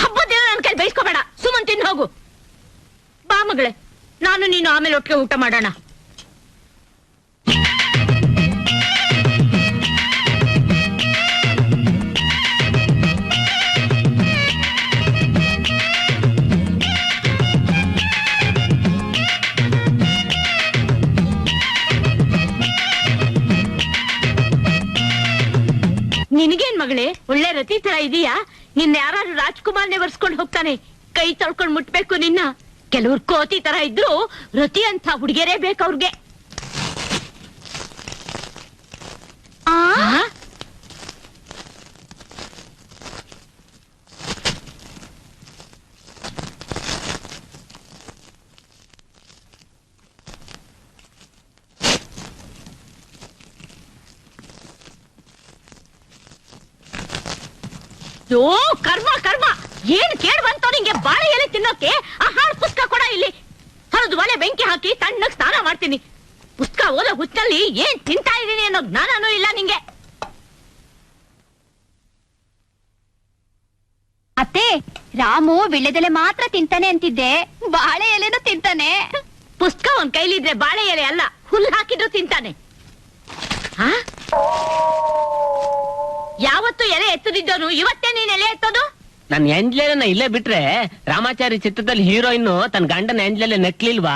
ಹಬ್ಬದ ನನ್ನ ನನ್ ಕೈ ಬೈಸ್ಕೋಬೇಡ ಸುಮನ್ ತಿನ್ ಹೋಗು. ಬಾ ಮಗಳೇ. ನಾನು ನೀನು ಆಮೇಲೆ ಒಟ್ಟಿಗೆ ಊಟ ಮಾಡೋಣ. ನಿನಗೇನ್ ಮಗಳೇ? ಒಳ್ಳೆ ರತಿ ತರ ಇದೀಯಾ? ನಿನ್ನ ಯಾರು ರಾಜ್ಕುಮಾರ್ನೇ ಒರೆಸ್ಕೊಂಡು ಹೋಗ್ತಾನೆ. ಕೈ ತೊಳ್ಕೊಂಡು ಮುಟ್ಬೇಕು ನಿನ್ನ. ಕೆಲವ್ರು ಕೋತಿ ತರ ಇದ್ರು ರತಿ ಅಂತ ಹುಡುಗಿಯರೇ ಬೇಕವ್ರಿಗೆ ಕರ್ಮ ಕರ್ಮ. ಏನ್ ಕೇಳ್ ಬಂತು ನಿಂಗೆ ಬಾಳೆ ಎಲೆ ತಿನ್ನೋಕೆ ಆ ಹಾಳು ಪುಸ್ತಕ ಕೊಡ ಇಲ್ಲಿ ಹರಿದು ಒಲೆ ಬೆಂಕಿ ಹಾಕಿ ತಣ್ಣಗ್ ಸ್ನಾನ ಮಾಡ್ತೀನಿ. ಪುಸ್ತಕ ಓದೋ ಹುಚ್ಚಲ್ಲಿ ಏನ್ ತಿಂತಾ ಇದೀನಿ ಅನ್ನೋ ಜ್ಞಾನನೂ ಇಲ್ಲ ನಿಂಗೆ. ಅತ್ತೆ ರಾಮು ವಿಳ್ಳೆದೆಲೆ ಮಾತ್ರ ತಿಂತಾನೆ ಅಂತಿದ್ದೆ. ಬಾಳೆ ಎಲೆನೂ ತಿಂತಾನೆ. ಪುಸ್ತಕ ಒಂದ್ ಕೈಲಿದ್ರೆ ಬಾಳೆ ಎಲೆ ಅಲ್ಲ ಹುಲ್ಲು ಹಾಕಿದ್ರು ತಿಂತಾನೆ? ಯಾವತ್ತು ಎಲೆ ಎತ್ತದಿದ್ದವನು ಇವತ್ತೇ ನೀನ್ ನನ್ ಎಂಜ್ಲೇನ ಇಲ್ಲೇ ಬಿಟ್ರೆ ರಾಮಾಚಾರಿ ಚಿತ್ರದಲ್ಲಿ ಹೀರೋಯಿನ್ ತನ್ನ ಗಂಡನ ಎಂಜ್ಲೆಲೆ ನೆಕ್ಲಿಲ್ವಾ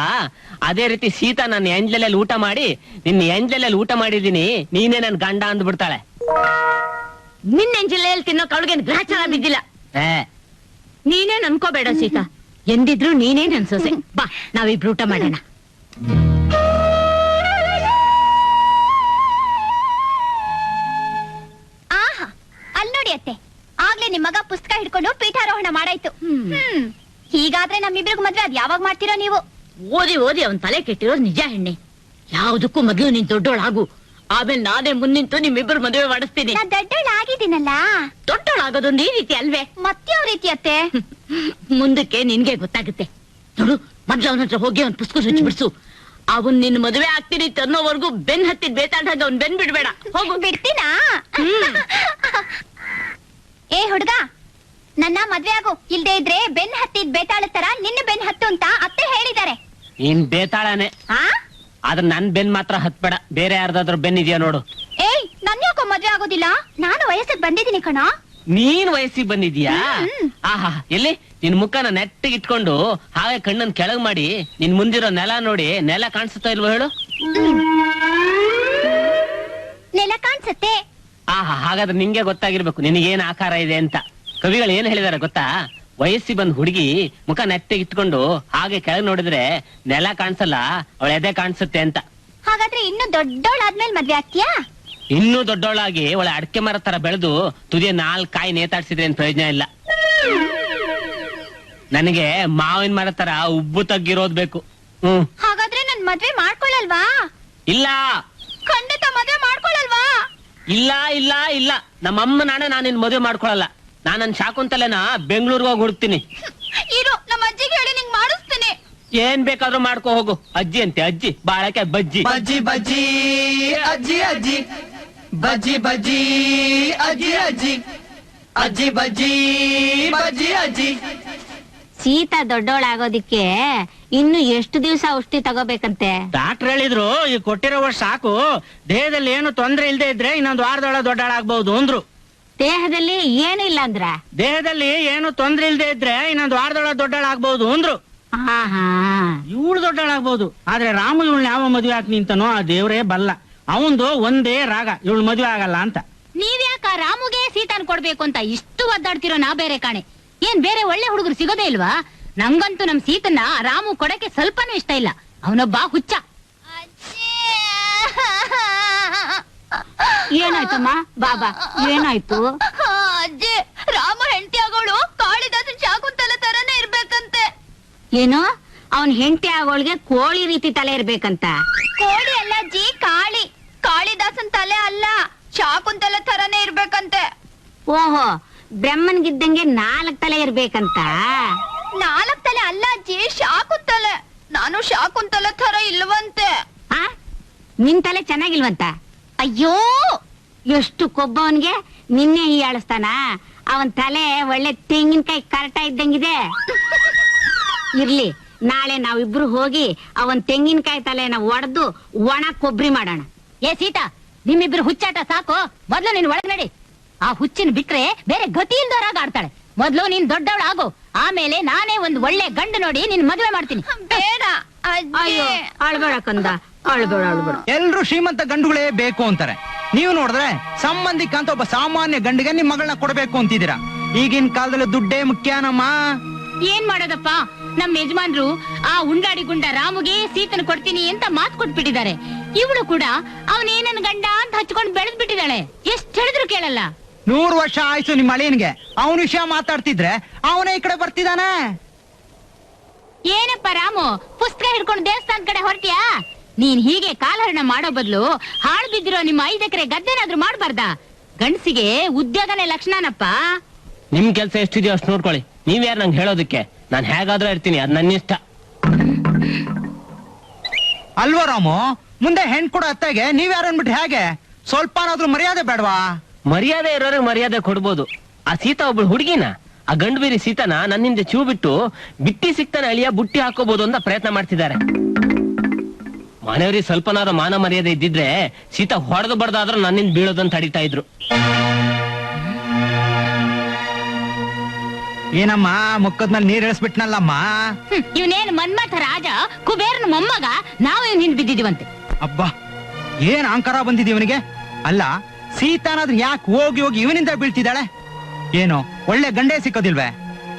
ಅದೇ ರೀತಿ ಸೀತಾ ನನ್ನ ಎಂಜ್ಲೆಲ್ಲಿ ಊಟ ಮಾಡಿ ನಿನ್ನ ಎಂಜ್ಲೆಲ್ಲಿ ಊಟ ಮಾಡಿದೀನಿ ನೀನೇ ನನ್ ಗಂಡ ಅಂದ್ಬಿಡ್ತಾಳೆ. ನಿನ್ನ ಜಿಲ್ಲೆಯಲ್ಲಿ ತಿನ್ನೋ ಕಳ್ಗೇನ್ ಗ್ರಹಚಾರ ಬಿದ್ದಿಲ್ಲ? ಏ ನೀನೇನ್ ಅನ್ಕೋಬೇಡ ಸೀತಾ. ಎಂದಿದ್ರು ನೀನೇ ನನ್ ಸೊಸೆ. ಬಾ ನಾವಿಬ್ರು ಊಟ ಮಾಡೋಣ. ನಿಮ್ ಮಗ ಪುಸ್ತಕ ಹಿಡ್ಕೊಂಡು ಪೀಠಾರೋಹಣ ಮಾಡಾಯ್ತು. ಹ್ಮ್. ನಮ್ ಹೀಗಾದ್ರೆ ನಮ್ಮಿಬ್ರಿಗೂ ಮದ್ವೆ ಅದ್ ಯಾವಾಗ ಮಾಡ್ತೀರೋ ನೀವು? ಓದಿ ಓದಿ ಅವನ್ ತಲೆ ಕೆಟ್ಟಿರೋದು ನಿಜ ಹೆಣ್ಣೆ. ಯಾವ್ದಕ್ಕೂ ಮೊದ್ಲು ನೀನ್ ದೊಡ್ಡೋಳಾಗು ಆಮೇಲೆ ನಾನೇ ಮುಂದಿಂತು ನಿಮ್ಮಿಬ್ಬರು ಮದುವೆ ಮಾಡಿಸ್ತೀನಿ. ನಾ ದೊಡ್ಡೋಳ್ ಆಗಿದ್ದೀನಲ್ಲ? ದೊಡ್ಡೋಳಾಗೋದೊಂದು ಈ ರೀತಿ ಅಲ್ವೇ? ಮತ್ತ್ಯಾವ ರೀತಿ ಅತ್ತೆ? ಮುಂದಕ್ಕೆ ನಿನ್ಗೆ ಗೊತ್ತಾಗುತ್ತೆ. ನೋಡು ಮೊದ್ಲು ಅವನ ಹತ್ರ ಹೋಗಿ ಅವ್ನ ಪುಸ್ತಕ ರುಚಿ ಬಿಡ್ಸು. ಅವನ್ ನಿನ್ ಮದುವೆ ಆಗ್ತೀನಿ ತನ್ನೋವರೆಗೂ ಬೆನ್ ಹತ್ತಿದ್ ಬೇತಾಡ್ದಾಗ ಅವ್ನ್ ಬೆನ್ ಬಿಡ್ಬೇಡ. ಹೋಗು. ಬಿಡ್ತೀನಾ. ಏ ಹುಡುಗ! ನನ್ನ ಮದ್ವೆ ಆಗು. ಇಲ್ದೆ ಇದ್ರೆ ಬೆನ್ ಹತ್ತಿದ್ ಬೇತಾಳ ತರ ನಿನ್ನ ಬೆನ್ ಹತ್ತು ಅಂತ ಅತ್ತೆ ಹೇಳಿದ್ದಾರೆ. ನೀನ್ ಬೇತಾಳನೆ? ಆ? ಆದ್ರೆ ನನ್ ಬೆನ್ ಮಾತ್ರ ಹತ್ಬೇಡ. ಬೇರೆ ಯಾರ್ದಾದ್ರೂ ಬೆನ್ ಇದೆಯಾ ನೋಡು. ಏಯ್ ನನ್ ಯಾಕೋ ಮದ್ವೆ ಆಗೋದಿಲ್ಲ? ನಾನು ವಯಸ್ಸಿಗೆ ಬಂದಿದ್ದೀನಿ ಕಣ. ನೀನ್ ವಯಸ್ಸಿಗೆ ಬಂದಿದ್ಯಾ? ಹ್ಮ್. ಆಹಾ ಎಲ್ಲಿ? ನಿನ್ ಮುಖನ ನೆಟ್ಟಿಗೆ ಇಟ್ಕೊಂಡು ಹಾಗೆ ಕಣ್ಣನ್ ಕೆಳಗ್ ಮಾಡಿ ನಿನ್ ಮುಂದಿರೋ ನೆಲ ನೋಡಿ ನೆಲ ಕಾಣಿಸುತ್ತಾ ಇಲ್ವೋ ಹೇಳು? ನೆಲ ಕಾಣ್ಸತ್ತೆ. ಆಹಾ ಹಾಗಾದ್ರೆ ನಿಂಗೆ ಗೊತ್ತಾಗಿರ್ಬೇಕು. ನಿನಗೇನ್ ಆಕಾರ ಇದೆ ಅಂತ. ಕವಿಗಳು ಏನ್ ಹೇಳಿದಾರೆ ಗೊತ್ತಾ? ವಯಸ್ಸಿ ಬಂದ್ ಹುಡುಗಿ ಮುಖ ನೆಟ್ಟಿಗೆ ಇಟ್ಕೊಂಡು ಹಾಗೆ ಕೆಳಗ್ ನೋಡಿದ್ರೆ ನೆಲ ಕಾಣಿಸಲ್ಲ ಅವಳ ಎದೆ ಕಾಣಿಸುತ್ತೆ ಅಂತ. ಹಾಗಾದ್ರೆ ಇನ್ನು ದೊಡ್ಡವಳಾದ್ಮೇಲೆ ಮದ್ವೆ ಆಗ್ತೀಯಾ? ಇನ್ನೂ ದೊಡ್ಡವಳಾಗಿ ಅವಳ ಅಡಕೆ ಮರ ತರ ಬೆಳೆದು ತುದಿಯ ನಾಲ್ಕು ಕಾಯಿ ನೇತಾಡ್ಸಿದ್ರೆ ಏನ್ ಪ್ರಯೋಜನ ಇಲ್ಲ. ನನಗೆ ಮಾವಿನ ಮರ ತರ ಉಬ್ಬು ತಗ್ಗಿರೋದ್ ಬೇಕು. ಹ್ಮ್. ಹಾಗಾದ್ರೆ ನನ್ ಮದ್ವೆ ಮಾಡ್ಕೊಳ್ಳಲ್ವಾ ಇಲ್ಲ. ಖಂಡಿತ ಮದ್ವೆ ಮಾಡ್ಕೊಳಲ್ವಾ? ಇಲ್ಲ ಇಲ್ಲ ಇಲ್ಲ. ನಮ್ಮಮ್ಮ ನಾನೇ ನಾನು ನಿನ್ ಮದುವೆ ಮಾಡ್ಕೊಳಲ್ಲ. ನಾನು ನನ್ನ ಶಾಕುಂತಲೆನ ಬೆಂಗಳೂರಿಗೆ ಹೋಗಿ ಹುಡುಕ್ತೀನಿ ಇರು ನಮ್ಮ ಅಜ್ಜಿಗೆ ಹೇಳಿ ನಿಂಗ್ ಮಾಡಿಸ್ತೀನಿ. ಏನ್ ಬೇಕಾದ್ರೂ ಮಾಡ್ಕೊ ಹೋಗು. ಅಜ್ಜಿ ಅಂತೆ ಅಜ್ಜಿ. ಬಾಳಕೆ ಬಜ್ಜಿ. ಬಜ್ಜಿ ಬಜ್ಜಿ ಅಜ್ಜಿ ಅಜ್ಜಿ. ಬಜ್ಜಿ ಬಜ್ಜಿ ಅಜ್ಜಿ ಅಜ್ಜಿ. ಅಜ್ಜಿ ಬಜ್ಜಿ ಬಜ್ಜಿ ಅಜ್ಜಿ. ಸೀತಾ ದೊಡ್ಡೋಳಾಗೋದಿಕ್ಕೆ ಇನ್ನು ಎಷ್ಟು ದಿವಸ ಔಷಧಿ ತಗೋಬೇಕಂತೆ? ಡಾಕ್ಟರ್ ಹೇಳಿದ್ರು ಈ ಕೊಟ್ಟಿರೋ ವರ್ಷ ಸಾಕು. ದೇಹದಲ್ಲಿ ಏನು ತೊಂದ್ರೆ ಇಲ್ಲದೆ ಇದ್ರೆ ಇನ್ನೊಂದು ವಾರದೊಳ ದೊಡ್ಡಳಾಗ್ಬಹುದು ಅಂದ್ರು. ದೇಹದಲ್ಲಿ ಏನು ಇಲ್ಲ ಅಂದ್ರ? ದೇಹದಲ್ಲಿ ಏನು ತೊಂದ್ರೆ ಇಲ್ಲದೆ ಇದ್ರೆ ಇನ್ನೊಂದು ವಾರದೊಳ ದೊಡ್ಡಳಾಗ್ಬಹುದು ಅಂದ್ರು. ಹಾ ಹಾ ಇವಳು ದೊಡ್ಡಳಾಗ್ಬಹುದು. ಆದ್ರೆ ರಾಮು ಇವಳನ್ನ ಯಾವ ಮದುವೆ ಹಾಕಿ ನಿಂತನೋ ಆ ದೇವರೇ ಬಲ್ಲ. ಅವಂದು ಒಂದೇ ರಾಗ ಇವಳು ಮದುವೆ ಆಗಲ್ಲ ಅಂತ. ನೀವ್ಯಾಕ ರಾಮುಗೆ ಸೀತಾನ್ ಕೊಡ್ಬೇಕು ಅಂತ ಇಷ್ಟು ಒದ್ದಾಡ್ತಿರೋ ನಾ ಬೇರೆ ಕಾಣೆ. ಏನ್ ಬೇರೆ ಒಳ್ಳೆ ಹುಡುಗರು ಸಿಗೋದೇ ಇಲ್ವಾ? ನಂಗಂತೂ ನಮ್ ಸೀತನ್ನ ರಾಮು ಕೊಡಕ್ಕೆ ಸ್ವಲ್ಪನೂ ಇಷ್ಟ ಇಲ್ಲ. ಅವನೊಬ್ಬ ಹುಚ್ಚ. ಏನಾಯ್ತಮ್ಮ? ಬಾಬಾ ಏನಾಯ್ತು? ಅಜ್ಜಿ ರಾಮ ಹೆಂಡತಿ ಆಗೋಳು ಕಾಳಿದಾಸನ್ ಶಾಕುಂತಲ ತರನೇ ಇರ್ಬೇಕಂತೆ. ಏನು? ಅವನ್ ಹೆಂಡತಿ ಆಗೋಳ್ಗೆ ಕೋಳಿ ರೀತಿ ತಲೆ ಇರ್ಬೇಕಂತ? ಕೋಳಿ ಅಲ್ಲ ಅಜ್ಜಿ ಕಾಳಿ. ಕಾಳಿದಾಸನ್ ತಲೆ ಅಲ್ಲ ಶಾಕುಂತಲ ತರನೇ ಇರ್ಬೇಕಂತೆ. ಓಹೋ ಬ್ರಹ್ಮನ್ಗಿದ್ದಂಗೆ ನಾಲ್ಕ್ ತಲೆ ಇರ್ಬೇಕಂತ? ನಾಲ್ಕ್ ತಲೆ ಅಲ್ಲ ಅಜ್ಜಿ ಶಾಕುಂತಲೆ ನಾನು ಶಾಕುಂತಲ ತರ ಇಲ್ವಂತೆ. ಆ? ನಿನ್ ತಲೆ ಚೆನ್ನಾಗಿಲ್ವಂತ? ಅಯ್ಯೋ! ಎಷ್ಟು ಕೊಬ್ಬವನ್ಗೆ ನಿನ್ನೆ ಈ ಹೀಯಾಳಿಸ್ತಾನ ಅವನ್ ತಲೆ ಒಳ್ಳೆ ತೆಂಗಿನಕಾಯಿ ಕರಟ ಇದ್ದಂಗಿದೆ. ಇರ್ಲಿ ನಾಳೆ ನಾವಿಬ್ರು ಹೋಗಿ ಅವನ್ ತೆಂಗಿನಕಾಯಿ ತಲೆನ ಒಡೆದು ಒಣ ಕೊಬ್ಬರಿ ಮಾಡೋಣ. ಏ ಸೀತಾ ನಿಮ್ಮಿಬ್ರು ಹುಚ್ಚಾಟ ಸಾಕು. ಮೊದ್ಲು ನೀನ್ ಒಳಗ್ ನಡಿ. ಆ ಹುಚ್ಚಿನ ಬಿಟ್ರೆ ಬೇರೆ ಗತಿ ಇಲ್ದವರಾಗ ಆಡ್ತಾಳೆ. ಮೊದ್ಲು ನೀನ್ ದೊಡ್ಡವಳು ಆಗು ಆಮೇಲೆ ನಾನೇ ಒಂದ್ ಒಳ್ಳೆ ಗಂಡು ನೋಡಿ ನಿನ್ ಮದುವೆ ಮಾಡ್ತೀನಿ. ಬೇಡ ಅಯ್ಯೋ ಅಜ್ಜಿ ಅಳ್ಬೇಡ ಕಂದ ಅಳ್ಬೇಡ ಅಳ್ಬೇಡ. ಎಲ್ರು ಶ್ರೀಮಂತ ಗಂಡುಗಳೇ ಬೇಕು ಅಂತಾರೆ. ನೀವು ನೋಡಿದ್ರೆ ಸಂಬಂಧಿಕ ಅಂತ ಒಬ್ಬ ಸಾಮಾನ್ಯ ಗಂಡಿಗೆ ನಿಮ್ ಮಗಳನ್ನ ಕೊಡ್ಬೇಕು ಅಂತಿದ್ದೀರಾ? ಈಗಿನ ಕಾಲದಲ್ಲಿ ದುಡ್ಡೇ ಮುಖ್ಯನಮ್ಮ ಏನ್ ಮಾಡೋದಪ್ಪ? ನಮ್ ಯಜಮಾನ್ರು ಆ ಉಂಡಾಡಿ ಗುಂಡ ರಾಮುಗೆ ಸೀತನ ಕೊಡ್ತೀನಿ ಅಂತ ಮಾತು ಕೊಟ್ಬಿಟ್ಟಿದ್ದಾರೆ. ಇವಳು ಕೂಡ ಅವನೇನನ್ ಗಂಡ ಅಂತ ಹಚ್ಕೊಂಡ್ ಬೆಳೆದ್ ಬಿಟ್ಟಿದ್ದಾಳೆ ಎಷ್ಟ್ ಹೇಳಿದ್ರು ಕೇಳಲ್ಲ. ನೂರು ವರ್ಷ ಆಯ್ತು ನಿಮ್ಮ ಅಳಿಯನ್ಗೆ. ಅವನ ವಿಷಯ ಮಾತಾಡ್ತಿದ್ರೆ ಅವನೇ ಈ ಕಡೆ ಬರ್ತಿದಾನೆ ಏನಪ್ಪ ರಾಮು ಪುಸ್ತಕ ಹಿಡ್ಕೊಂಡು ದೇವಸ್ಥಾನ ಕಡೆ ಹೊರಟಿಯಾ? ನೀನ್ ಹೀಗೆ ಕಾಲಹರಣ ಮಾಡೋ ಬದಲು ಹಾಳು ಬಿದ್ದಿರೋ ನಿಮ್ಮ ಐದ್ ಎಕರೆ ಗದ್ದೆನಾದ್ರೂ ಮಾಡ್ಬಾರ್ದಾ? ಗಂಡಸಿಗೆ ಉದ್ಯೋಗನೇ ಲಕ್ಷಣನಪ್ಪ. ನಿಮ್ ಕೆಲ್ಸ ಎಷ್ಟಿದೆಯೋ ಅಷ್ಟು ನೋಡ್ಕೊಳ್ಳಿ. ನೀವ್ಯಾರು ನಂಗೆ ಹೇಳೋದಕ್ಕೆ? ನಾನ್ ಹೇಗಾದ್ರೂ ಇರ್ತೀನಿ ಅದು ನನ್ನ ಇಷ್ಟ ಅಲ್ವಾ ರಾಮು ಮುಂದೆ ಹೆಣ್ ಕೊಡೋ ಅತ್ತೆಗೆ ನೀವ್ ಯಾರು ಅನ್ಬಿಟ್ರೆ ಹೇಗೆ? ಸ್ವಲ್ಪನಾದ್ರೂ ಮರ್ಯಾದೆ ಬೇಡವಾ? ಮರ್ಯಾದೆ ಇರೋರಿಗೆ ಮರ್ಯಾದೆ ಕೊಡ್ಬೋದು. ಆ ಸೀತಾ ಒಬ್ಳು ಹುಡುಗಿನ ಆ ಗಂಡು ಬೀರಿ ಸೀತಾನ ನನ್ನಿಂದ ಚೂ ಬಿಟ್ಟು ಬಿಟ್ಟಿ ಸಿಕ್ತಾನೆ ಅಳಿಯ ಬುಟ್ಟಿ ಹಾಕೋಬಹುದು ಅಂತ ಪ್ರಯತ್ನ ಮಾಡ್ತಿದ್ದಾರೆ. ಮನೆಯವರಿಗೆ ಸ್ವಲ್ಪನಾದ ಮಾನ ಮರ್ಯಾದೆ ಇದ್ದಿದ್ರೆ ಸೀತಾ ಹೊಡೆದು ಬಡ್ದಾದ್ರೂ ನನ್ನಿಂದ ಬೀಳೋದಂತ ತಡಿತಾ ಇದ್ರು. ಏನಮ್ಮ ಮುಖದ್ಮೇಲೆ ನೀರ್ ಇಳಿಸ್ಬಿಟ್ನಲ್ಲಮ್ಮ? ಹ್ಮ್, ಇವ್ನೇನ್ ಮನ್ಮಥ ರಾಜ ಕುಬೇರನ ಮೊಮ್ಮಗ ನಾವು ಇವ್ನ ಹಿಂದ್ ಬಿದ್ದಿದೀವಂತೆ. ಅಬ್ಬಾ ಏನ್ ಅಹಂಕಾರ ಬಂದಿದೆ ಇವನಿಗೆ? ಅಲ್ಲ ಸೀತಾನಾದ್ರೂ ಯಾಕೆ ಹೋಗಿ ಹೋಗಿ ಇವನಿಂದ ಬೀಳ್ತಿದ್ದಾಳೆ? ಏನು, ಒಳ್ಳೆ ಗಂಡೇ ಸಿಕ್ಕೋದಿಲ್ವೇ?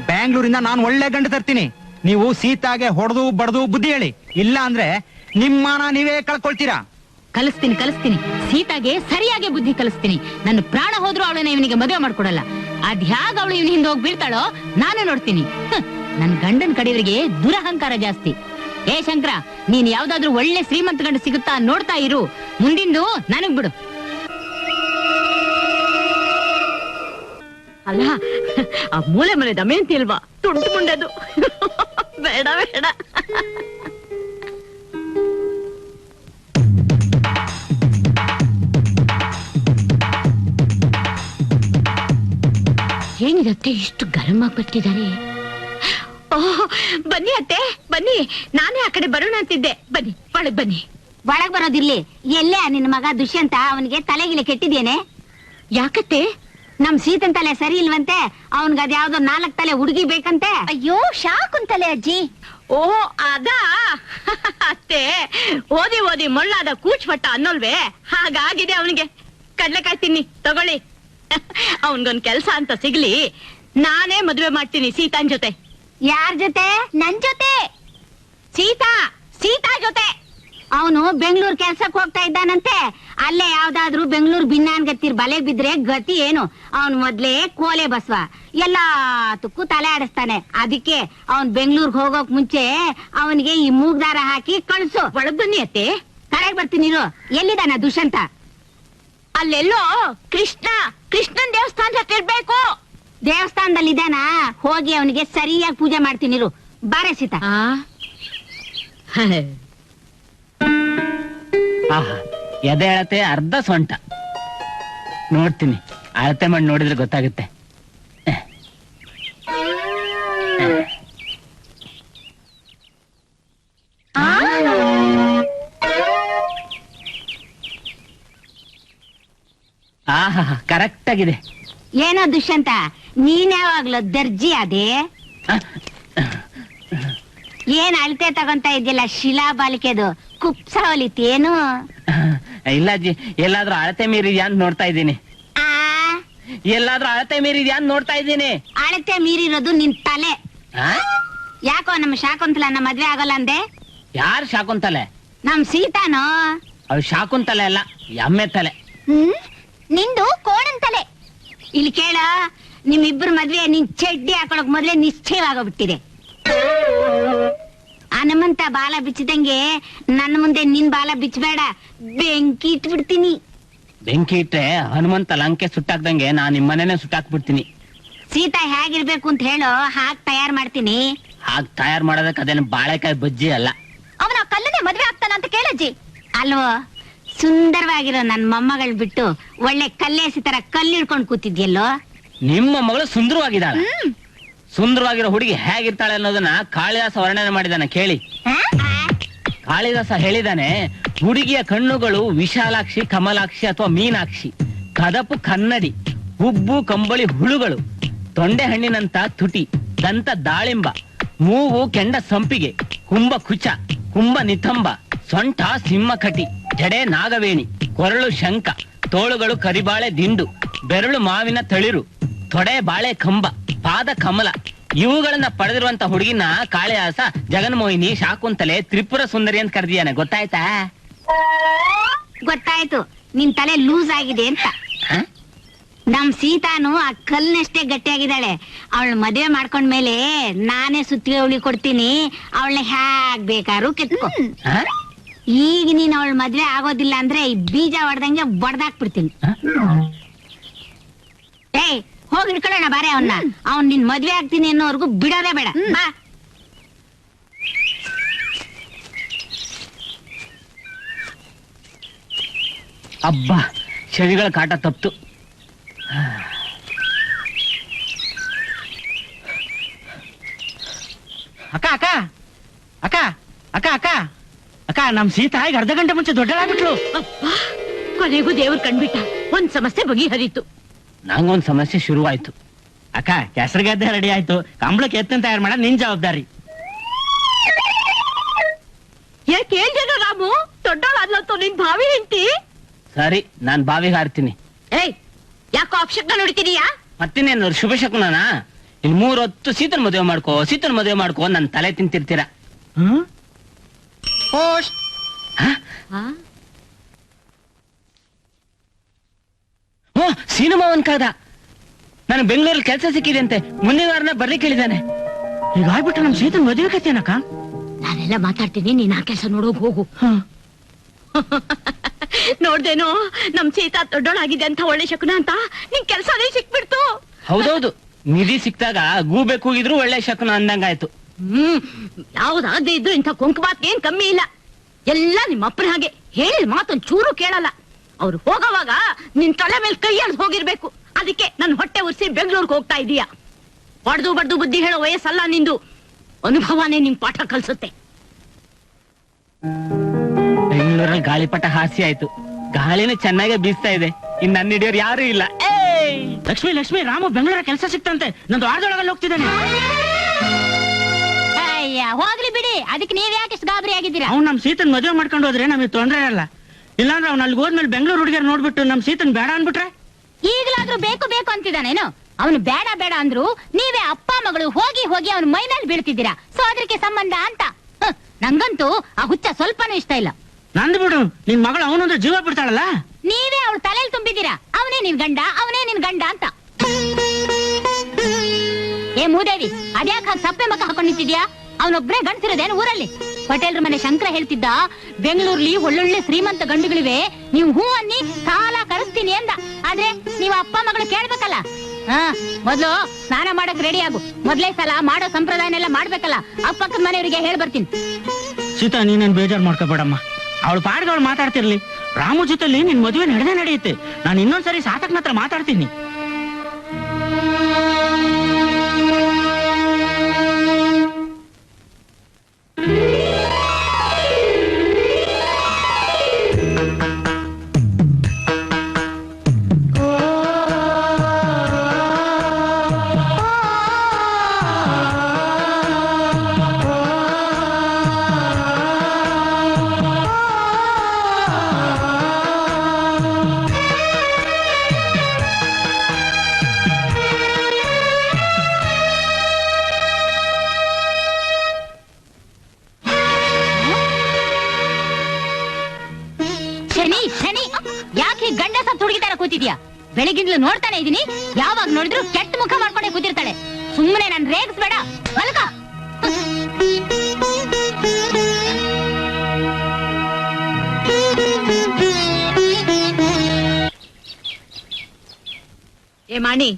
ಬ್ಯಾಂಗ್ಳೂರಿಂದ ನಾನು ಒಳ್ಳೆ ಗಂಡ ತರ್ತೀನಿ. ನೀವು ಸೀತಾಗೆ ಹೊಡೆದು ಬಡದು ಬುದ್ಧಿ ಹೇಳಿ. ಇಲ್ಲ ಅಂದ್ರೆ ನಿಮ್ಮನ ನೀವೇ ಕಳ್ಕೊಳ್ತೀರಾ? ಕಲಿಸ್ತೀನಿ ಕಲಿಸ್ತೀನಿ. ಸೀತಾಗೆ ಸರಿಯಾಗಿ ಬುದ್ಧಿ ಕಲಿಸ್ತೀನಿ. ನನ್ನ ಪ್ರಾಣ ಹೋದ್ರೂ ಅವಳನ್ನ ಇವನಿಗೆ ಮದುವೆ ಮಾಡ್ಕೊಡಲ್ಲ. ಅದ್ ಹ್ಯಾಗ ಅವಳು ಇವನ ಹಿಂದೆ ಹೋಗಿ ಬೀಳ್ತಾಳೋ, ನಾನು ನೋಡ್ತೀನಿ. ನನ್ನ ನನ್ ಗಂಡನ್ ಕಡೆಯವರಿಗೆ ದುರಹಂಕಾರ ಜಾಸ್ತಿ. ಏ ಶಂಕರ, ನೀನ್ ಯಾವ್ದಾದ್ರು ಒಳ್ಳೆ ಶ್ರೀಮಂತ ಗಂಡ ಸಿಗುತ್ತಾ ನೋಡ್ತಾ ಇರು. ಮುಂದಿಂದು ನನಗ್ ಬಿಡು. ಅಲ್ಲ ಆ ಮೂಲೆ ಮನೆ ದಮಯಂತಿ ಅಲ್ವಾ? ತುಂಟು ಮುಂಡದು. ಬೇಡ ಬೇಡ. ಏನಿದತ್ತೆ ಇಷ್ಟು ಗರಂ ಆಗ್ಬಿಟ್ಟಿದ್ದಾರೆ. ಓಹ್ ಬನ್ನಿ ಅತ್ತೆ ಬನ್ನಿ. ನಾನೇ ಆ ಕಡೆ ಬರೋಣ ಅಂತಿದ್ದೆ. ಬನ್ನಿ ಒಳಗ್ ಬನ್ನಿ. ಒಳಗ್ ಬರೋದಿರ್ಲಿ. ಎಲ್ಲೇ ನಿನ್ ಮಗ ದುಷ್ಯಂತ? ಅವನಿಗೆ ತಲೆಗಿಲೆ ಕೆಟ್ಟಿದ್ದೇನೆ. ಯಾಕತ್ತೆ? ನಮ್ ಸೀತನ್ ತಲೆ ಸರಿ ಇಲ್ವಂತೆ ಅವನ್ಗ ಅದ್ಯಾವ್ದೋ ನಾಲ್ಕ್ ತಲೆ ಹುಡುಗಿ ಬೇಕಂತೆ. ಅಯ್ಯೋ ಶಾಕುಂತಲೆ ಅಜ್ಜಿ. ಓ ಅದ? ಅತ್ತೆ ಓದಿ ಓದಿ ಮೊಳ್ಳಾದ ಕೂಚ್ಪಟ್ಟ ಅನ್ನೋಲ್ವೇ? ಹಾಗಾಗಿದೆ ಅವನಿಗೆ. ಕಡ್ಲೆಕಾಯಿ ತಿನ್ನಿ ತಗೊಳ್ಳಿ. ಅವನ್ಗೊಂದ್ ಕೆಲ್ಸ ಅಂತ ಸಿಗ್ಲಿ ನಾನೇ ಮದ್ವೆ ಮಾಡ್ತೀನಿ ಸೀತಾನ್ ಜೊತೆ. ಯಾರ್ ಜೊತೆ? ನನ್ ಜೊತೆ. ಸೀತಾ ಸೀತಾ ಜೊತೆ. ಅವನು ಬೆಂಗಳೂರು ಕೆಲ್ಸಕ್ಕೆ ಹೋಗ್ತಾ ಇದ್ದಾನಂತೆ. ಅಲ್ಲೇ ಯಾವ್ದಾದ್ರು ಬೆಂಗಳೂರು ಭಿನ್ನಾನ್ಗತ್ತಿರ್ ಬಲೆ ಬಿದ್ರೆ ಗತಿ ಏನು? ಅವನ್ ಮೊದ್ಲೇ ಕೋಲೆ ಬಸ್ವ. ಎಲ್ಲಾತಕ್ಕೂ ತಲೆ ಆಡಿಸ್ತಾನೆ. ಅದಕ್ಕೆ ಅವನ್ ಬೆಂಗಳೂರಿಗೆ ಹೋಗೋಕ್ ಮುಂಚೆ ಅವನಿಗೆ ಈ ಮೂಗ್ದಾರ ಹಾಕಿ ಕಳ್ಸು. ಒಳಗ್ ಬನ್ನಿ ಅತ್ತೆ. ಕರೆಗ್ ಬರ್ತೀನಿ ಇರು. ಎಲ್ಲಿದಾನ ದುಷ್ಯಂತ? ಅಲ್ಲೆಲ್ಲೋ ಕೃಷ್ಣ ಕೃಷ್ಣನ್ ದೇವಸ್ಥಾನ ಹತ್ರ ಇರ್ಬೇಕು. ದೇವಸ್ಥಾನದಲ್ಲಿ ಇದಾನ ಹೋಗಿ ಅವನಿಗೆ ಸರಿಯಾಗಿ ಪೂಜೆ ಮಾಡ್ತೀನಿ ಇರು. ಬಾರೆ ಸೀತಾ. ಆ? ಆಹಾ ಎದೆ ಅಳತೆ ಅರ್ಧ ಸೊಂಟ. ನೋಡ್ತೀನಿ ಅಳತೆ ಮಾಡಿ ನೋಡಿದ್ರೆ ಗೊತ್ತಾಗುತ್ತೆ. ಆಹಾ ಕರೆಕ್ಟ್ ಆಗಿದೆ. ಏನೋ ದುಷ್ಯಂತ ನೀನ್ ಯಾವಾಗ್ಲೂ ದರ್ಜಿ ಅದೇ ಏನ್ ಅಳತೆ ತಗೊಂತ ಇದ್ದಿಲ್ಲ ಶಿಲಾ ಬಾಲಿಕೆದು? ಕುಪ್ಸ ಹೊಲಿತೇನು ಇಲ್ಲ ಅಜ್ಜಿ ಎಲ್ಲಾದ್ರೂ ಅಳತೆ ಮೀರಿದ್ಯಾ ಅಂತ ನೋಡ್ತಾ ಇದ್ದೀನಿ. ಆ? ಎಲ್ಲಾದ್ರೂ ಅಳತೆ ಮೀರಿದ್ಯಾ ಅಂತ ನೋಡ್ತಾ ಇದ್ದೀನಿ. ಅಳತೆ ಮೀರಿರೋದು ನಿನ್ ತಲೆ. ಆ? ಯಾಕೋ ನಮ್ಮ ಶಾಕುಂತಲನ್ನ ಮದ್ವೆ ಆಗಲ್ಲ ಅಂದೆ? ಯಾರ್ ಶಾಕುಂತಲೆ? ನಮ್ ಸೀತಾನೋ? ಅವ್ ಶಾಕುಂತಲೆ ಅಲ್ಲ ಎಮ್ಮೆ ತಲೆ. ಹ್ಮ್? ನಿಂದು ಕೋಣನ್ ತಲೆ. ಇಲ್ಲಿ ಕೇಳ ನಿಮ್ಮಿಬ್ಬರ ಮದ್ವೆ ನಿನ್ ಚಡ್ಡಿ ಹಾಕೊಳಕ್ ಮೊದ್ಲೇ ನಿಶ್ಚಯವಾಗೋಗ್ಬಿಟ್ಟಿದೆ ಹನುಮಂತ ಬಾಲ ಬಿಚ್ಚಿದಂಗೆ ನನ್ನ ಮುಂದೆ ನಿನ್ ಬಾಲ ಬಿಚ್ಚಬೇಡ. ಬೆಂಕಿ ಇಟ್ಬಿಡ್ತೀನಿ. ಬೆಂಕಿ ಇಟ್ರೆ ಹನುಮಂತ ಲಂಕೆ ಸುಟ್ಟಾಕ್ದಂಗೆ ನಾನ್ ನಿಮ್ಮನೇನೆ ಸುಟ್ಟಾಕ್ಬಿಡ್ತೀನಿ. ಸೀತಾ ಹೇಗಿರ್ಬೇಕು ಅಂತ ಹೇಳೋ ಹಾಗ್ ತಯಾರ್ ಮಾಡ್ತೀನಿ. ಹಾಗ್ ತಯಾರ್ ಮಾಡೋದಕ್ಕೆ ಅದೇನು ಬಾಳೆಕಾಯಿ ಬಜ್ಜಿ ಅಲ್ಲ. ಅವನ ಕಲ್ಲನೆ ಮದ್ವೆ ಆಗ್ತಾನ ಅಂತ ಕೇಳಜ್ಜಿ. ಅಲ್ವೋ ಸುಂದರವಾಗಿರೋ ನನ್ ಮೊಮ್ಮಗಳ್ ಬಿಟ್ಟು ಒಳ್ಳೆ ಕಲ್ಲೇಸಿ ತರ ಕಲ್ಲು ಹಿಡ್ಕೊಂಡ್ ಕೂತಿದ್ಯಲ್ಲೋ. ನಿಮ್ಮ ಮಗಳು ಸುಂದರವಾಗಿದ್ದಾಳೆ. ಸುಂದರವಾಗಿರೋ ಹುಡುಗಿ ಹೇಗಿರ್ತಾಳೆ ಅನ್ನೋದನ್ನ ಕಾಳಿದಾಸ ವರ್ಣನೆ ಮಾಡಿದಾನೆ ಕೇಳಿ. ಕಾಳಿದಾಸ ಹೇಳಿದಾನೆ ಹುಡುಗಿಯ ಕಣ್ಣುಗಳು ವಿಶಾಲಾಕ್ಷಿ ಕಮಲಾಕ್ಷಿ ಅಥವಾ ಮೀನಾಕ್ಷಿ. ಕದಪು ಕನ್ನಡಿ ಹುಬ್ಬು ಕಂಬಳಿ ಹುಳುಗಳು ತೊಂಡೆ ಹಣ್ಣಿನಂತ ತುಟಿ ದಂತ ದಾಳಿಂಬ ಮೂಗು ಕೆಂಡ ಸಂಪಿಗೆ ಕುಂಬ ಕುಚ ಕುಂಬ ನಿತಂಬ ಸೊಂಟ ಸಿಂಹ ಕಟಿ ಜಡೆ ನಾಗವೇಣಿ ಕೊರಳು ಶಂಕ ತೋಳುಗಳು ಕರಿಬಾಳೆ ದಿಂಡು ಬೆರಳು ಮಾವಿನ ತಳಿರು ತೊಡೆ ಬಾಳೆ ಕಂಬ. ಪಾದ ಕಮಲ. ಇವುಗಳನ್ನ ಪಡೆದಿರುವಂತ ಹುಡುಗಿನ ಕಾಳಿದಾಸ ಜಗನ್ಮೋಹಿನಿ ಶಾಕುಂತಲೆ ತ್ರಿಪುರ ಸುಂದರಿ ಅಂತ ಕರೆದಿಯಾನೆ ಗೊತ್ತಾಯ್ತಾ? ಗೊತ್ತಾಯ್ತು. ನಿನ್ ತಲೆ ಲೂಸ್ ಆಗಿದೆ ಅಂತ. ಹ? ನಮ್ ಸೀತಾನು ಆ ಕಲ್ನಷ್ಟೇ ಗಟ್ಟಿಯಾಗಿದ್ದಾಳೆ. ಅವಳ ಮದ್ವೆ ಮಾಡ್ಕೊಂಡ್ಮೇಲೆ ನಾನೇ ಸುತ್ತಿಗೆ ಉಳಿ ಕೊಡ್ತೀನಿ. ಅವಳನ್ನ ಹ್ಯಾಗ್ ಬೇಕಾದ್ರೂ ಕೆತ್ಕೊ. ಹ? ಈಗ ನೀನ್ ಅವಳ ಮದ್ವೆ ಆಗೋದಿಲ್ಲ ಅಂದ್ರೆ ಈ ಬೀಜ ಹೊಡ್ದಂಗೆ ಬಡ್ದಾಕ್ಬಿಡ್ತೀನಿ? ಏಯ್ ಹೋಗಿ ಇಟ್ಕೊಳ್ಳೋಣ ಬಾರೆ ಅವನ್ನ ಅವ್ನ್ ನಿನ್ ಮದ್ವೆ ಆಗ್ತೀನಿ ಅನ್ನೋವರೆಗೂ ಬಿಡೋದೇ ಬೇಡ. ಬಾ. ಅಬ್ಬಾ ಚಳಿಗಳ ಕಾಟ ತಪ್ತು. ಅಕ್ಕ ಅಕ್ಕ. ಅಕ್ಕ ಅಕ್ಕ ಅಕ್ಕ. ಅಕ್ಕ ನಮ್ ಸೀತಾ ಈಗ ಅರ್ಧ ಗಂಟೆ ಮುಂಚೆ ದೊಡ್ಡಳಾಗ್ಬಿಟ್ಲು ಅಬ್ಬಾ ಕೊನೆಗೂ ದೇವ್ರು ಕಂಡ್ಬಿಟ್ಟ ಒಂದ್ ಸಮಸ್ಯೆ ಬಗೆಹರಿತು. ನಂಗೊಂದ್ ಸಮಸ್ಯೆ ಶುರುವಾಯ್ತು. ಅಕ್ಕ ಕೆಸರುಗದ್ದೆ ರೆಡಿ ಆಯ್ತು. ಕಂಬಳಕ್ಕೆ ಎತ್ತನ್ ತಯಾರು ಮಾಡ ನಿನ್ ಜವಾಬ್ದಾರಿ. ಯಾಕೆ ಹೇಳ್ದೇನೋ ರಾಮು? ದೊಡ್ಡವಳಾದ್ಲಂತೂ ನಿನ್ ಬಾವಿ ಹೆಂಡತಿ? ಸರಿ ನಾನ್ ಬಾವಿಗೆ ಹಾರ್ತೀನಿ. ಏಯ್ ಯಾಕೋ ಅಪ್ಶಕ್ನ ನೋಡ್ತಿದೀಯಾ? ಮತ್ತಿನ್ನೇನು ಶುಭ ಶಕುನನಾ? ಇನ್ ಮೂರ್ ಹೊತ್ತು ಸೀತನ್ ಮದುವೆ ಮಾಡ್ಕೋ ಸೀತನ್ ಮದುವೆ ಮಾಡ್ಕೋ ನನ್ ತಲೆ ತಿಂತಿರ್ತೀರ. ಹ್ಮ್? ಓ ಸಿನಿಮಾವನ್ ಕಾದ. ನಾನು ಬೆಂಗಳೂರಲ್ಲಿ ಕೆಲಸ ಸಿಕ್ಕಿದೆ ಅಂತೆ. ಮುಂದಿನ ವಾರನ ಬರ್ಲಿಕ್ಕೆ ಹೇಳಿದ್ದಾನೆ. ಈಗ ಆಗ್ಬಿಟ್ಟು ನಮ್ ಸೀತನ್ ಮದುವೆ ಕತ್ತೇನಕ್ಕ ನಾನೆಲ್ಲ ಮಾತಾಡ್ತೀನಿ ನೀನ್ ಆ ಕೆಲಸ ನೋಡೋಕ್ ಹೋಗು. ನೋಡ್ದೇನೋ ನಮ್ ಸೀತಾ ದೊಡ್ಡೋಳಾಗಿದೆ ಅಂತ ಒಳ್ಳೆ ಶಕುನ ಅಂತ. ನಿನ್ ಕೆಲ್ಸನೇ ಸಿಕ್ಬಿಡ್ತು. ಹೌದೌದು. ನಿಧಿ ಸಿಕ್ತಾಗ ಗೂಬೆ ಕೂಗಿದ್ರು ಒಳ್ಳೆ ಶಕುನ ಅಂದಂಗಾಯ್ತು. ಹ್ಮ್. ಯಾವ್ದಾದ್ರೂ ಇದ್ರು ಇಂಥ ಕುಂಕುಮಾತ್ ಏನ್ ಕಮ್ಮಿ ಇಲ್ಲ. ಎಲ್ಲ ನಿಮ್ಮ ಅಪ್ಪನ ಹಾಗೆ. ಹೇಳಿದ ಮಾತೊಂದ್ ಚೂರು ಕೇಳಲ್ಲ. ಅವ್ರು ಹೋಗೋವಾಗ ನಿನ್ ತಲೆ ಮೇಲೆ ಕೈ ಎಳ್ದು ಹೋಗಿರ್ಬೇಕು. ಅದಕ್ಕೆ ನನ್ ಹೊಟ್ಟೆ ಉರ್ಸಿ ಬೆಂಗಳೂರಿಗೆ ಹೋಗ್ತಾ ಇದೀಯಾ. ಬಡ್ದು ಬಡ್ದು ಬುದ್ಧಿ ಹೇಳೋ ವಯಸ್ಸಲ್ಲ ನಿಂದು. ಅನುಭವನೇ ನಿಮ್ ಪಾಠ ಕಲ್ಸುತ್ತೆ. ಬೆಂಗಳೂರಲ್ಲಿ ಗಾಳಿಪಟ ಹಾಸಿ ಆಯ್ತು. ಗಾಳಿನ ಚೆನ್ನಾಗೇ ಬೀಸ್ತಾ ಇದೆ. ಇನ್ ನನ್ನ ಹಿಡಿಯೋರು ಯಾರು ಇಲ್ಲ. ಏಯ್! ಲಕ್ಷ್ಮಿ ಲಕ್ಷ್ಮಿ ರಾಮು ಬೆಂಗಳೂರ ಕೆಲಸ ಸಿಕ್ತಂತೆ. ನಂದು ವಾರದೊಳಗಲ್ಲಿ ಹೋಗ್ತಿದ್ದಾನೆ. ಅಯ್ಯ ಹೋಗ್ಲಿ ಬಿಡಿ. ಅದಕ್ಕೆ ನೀವ್ ಯಾಕೆ ಇಷ್ಟು ಗಾಬರಿ ಆಗಿದ್ದೀರಾ? ಅವ್ನು ನಮ್ ಸೀತನ್ ಮದುವೆ ಮಾಡ್ಕೊಂಡು ಹೋದ್ರೆ ನಮಗೆ ತೊಂದ್ರೆ ಇರಲ್ಲ ಇಲ್ಲಾಂದ್ರೆ ಅವ್ನು ಅಲ್ಲಿ ಹೋದ್ಮೇಲೆ ಬೆಂಗಳೂರು ಹುಡುಗಿಯರ್ ನೋಡ್ಬಿಟ್ಟು ನಮ್ ಸೀತನ್ ಬೇಡ ಅನ್ಬಿಟ್ರೆ ಈಗಲಾದ್ರೂ ಬೇಕು ಬೇಕು ಅಂತಿದ್ದಾನೇನು ಅವನು ಬೇಡ ಬೇಡ ಅಂದ್ರು ನೀವೇ ಅಪ್ಪ ಮಗಳು ಹೋಗಿ ಹೋಗಿ ಅವನ ಮೈನಲ್ಲಿ ಬೀಳ್ತಿದ್ದೀರಾ? ಸೋದರಿಕೆ ಸಂಬಂಧ ಅಂತ? ನಂಗಂತೂ ಆ ಹುಚ್ಚ ಸ್ವಲ್ಪನೂ ಇಷ್ಟ ಇಲ್ಲ. ನಂದು ಬಿಡು ನಿನ್ ಮಗಳು ಅವನೊಂದು ಜೀವ ಬಿಡ್ತಾಳಲ್ಲ? ನೀವೇ ಅವಳು ತಲೆಯಲ್ಲಿ ತುಂಬಿದ್ದೀರಾ? ಅವನೇ ನಿನ್ ಗಂಡ ಅವನೇ ನಿನ್ ಗಂಡ ಅಂತ. ಏ ಮೂದೇವಿ ಅದ್ಯಾಕ ಹಾಗೆ ಸಪ್ಪೆ ಮಕ್ಕ ಹಾಕೊಂಡ್ ನಿಂತಿದ್ಯಾ? ಅವನೊಬ್ನೇ ಗಂಡ್ಸಿರೋದೇನು ಊರಲ್ಲಿ? ಪಟೇಲ್ರ ಮನೆ ಶಂಕರ ಹೇಳ್ತಿದ್ದ ಬೆಂಗಳೂರಲ್ಲಿ ಒಳ್ಳೊಳ್ಳೆ ಶ್ರೀಮಂತ ಗಂಡುಗಳಿವೆ, ನೀವು ಹೂ ಅನ್ನಿ ಸಾಲ ಕಳಿಸ್ತೀನಿ ಅಂದ. ಆದ್ರೆ ನೀವು ಅಪ್ಪ ಮಗಳು ಕೇಳ್ಬೇಕಲ್ಲ? ಹಾ, ಮೊದ್ಲು ಸ್ನಾನ ಮಾಡಕ್ ರೆಡಿ ಆಗು. ಮೊದ್ಲೇ ಸಲ ಮಾಡೋ ಸಂಪ್ರದಾಯನೆಲ್ಲ ಮಾಡ್ಬೇಕಲ್ಲ? ಅಪ್ಪಕ್ಕದ ಮನೆಯವರಿಗೆ ಹೇಳ್ ಬರ್ತೀನಿ. ಸೀತಾ, ನೀನೇನ್ ಬೇಜಾರ್ ಮಾಡ್ಕೋಬೇಡಮ್ಮ. ಅವಳು ಪಾಡ್ಗಳು ಮಾತಾಡ್ತಿರ್ಲಿ. ರಾಮು ಜೊತೆಲಿ ನಿನ್ ಮದುವೆ ನಡೆದೇ ನಡೆಯುತ್ತೆ. ನಾನು ಇನ್ನೊಂದ್ಸರಿ ಸಾತಕ್ನ ಹತ್ರ ಮಾತಾಡ್ತೀನಿ. ಕೂತಿದ್ಯಾ ಬೆಳಗಿಂದಲೂ ನೋಡ್ತಾನೆ ಇದೀನಿ? ಯಾವಾಗ ನೋಡಿದ್ರು ಕೆಟ್ಟ ಮುಖ ಮಾಡ್ಕೊಂಡೆ ಕೂತಿರ್ತಾಳೆ. ಸುಮ್ಮನೆ ನನ್ ರೇಗಿಸ್ಬೇಡ ಮಲ್ಕ. ಏ ಮಾಣಿ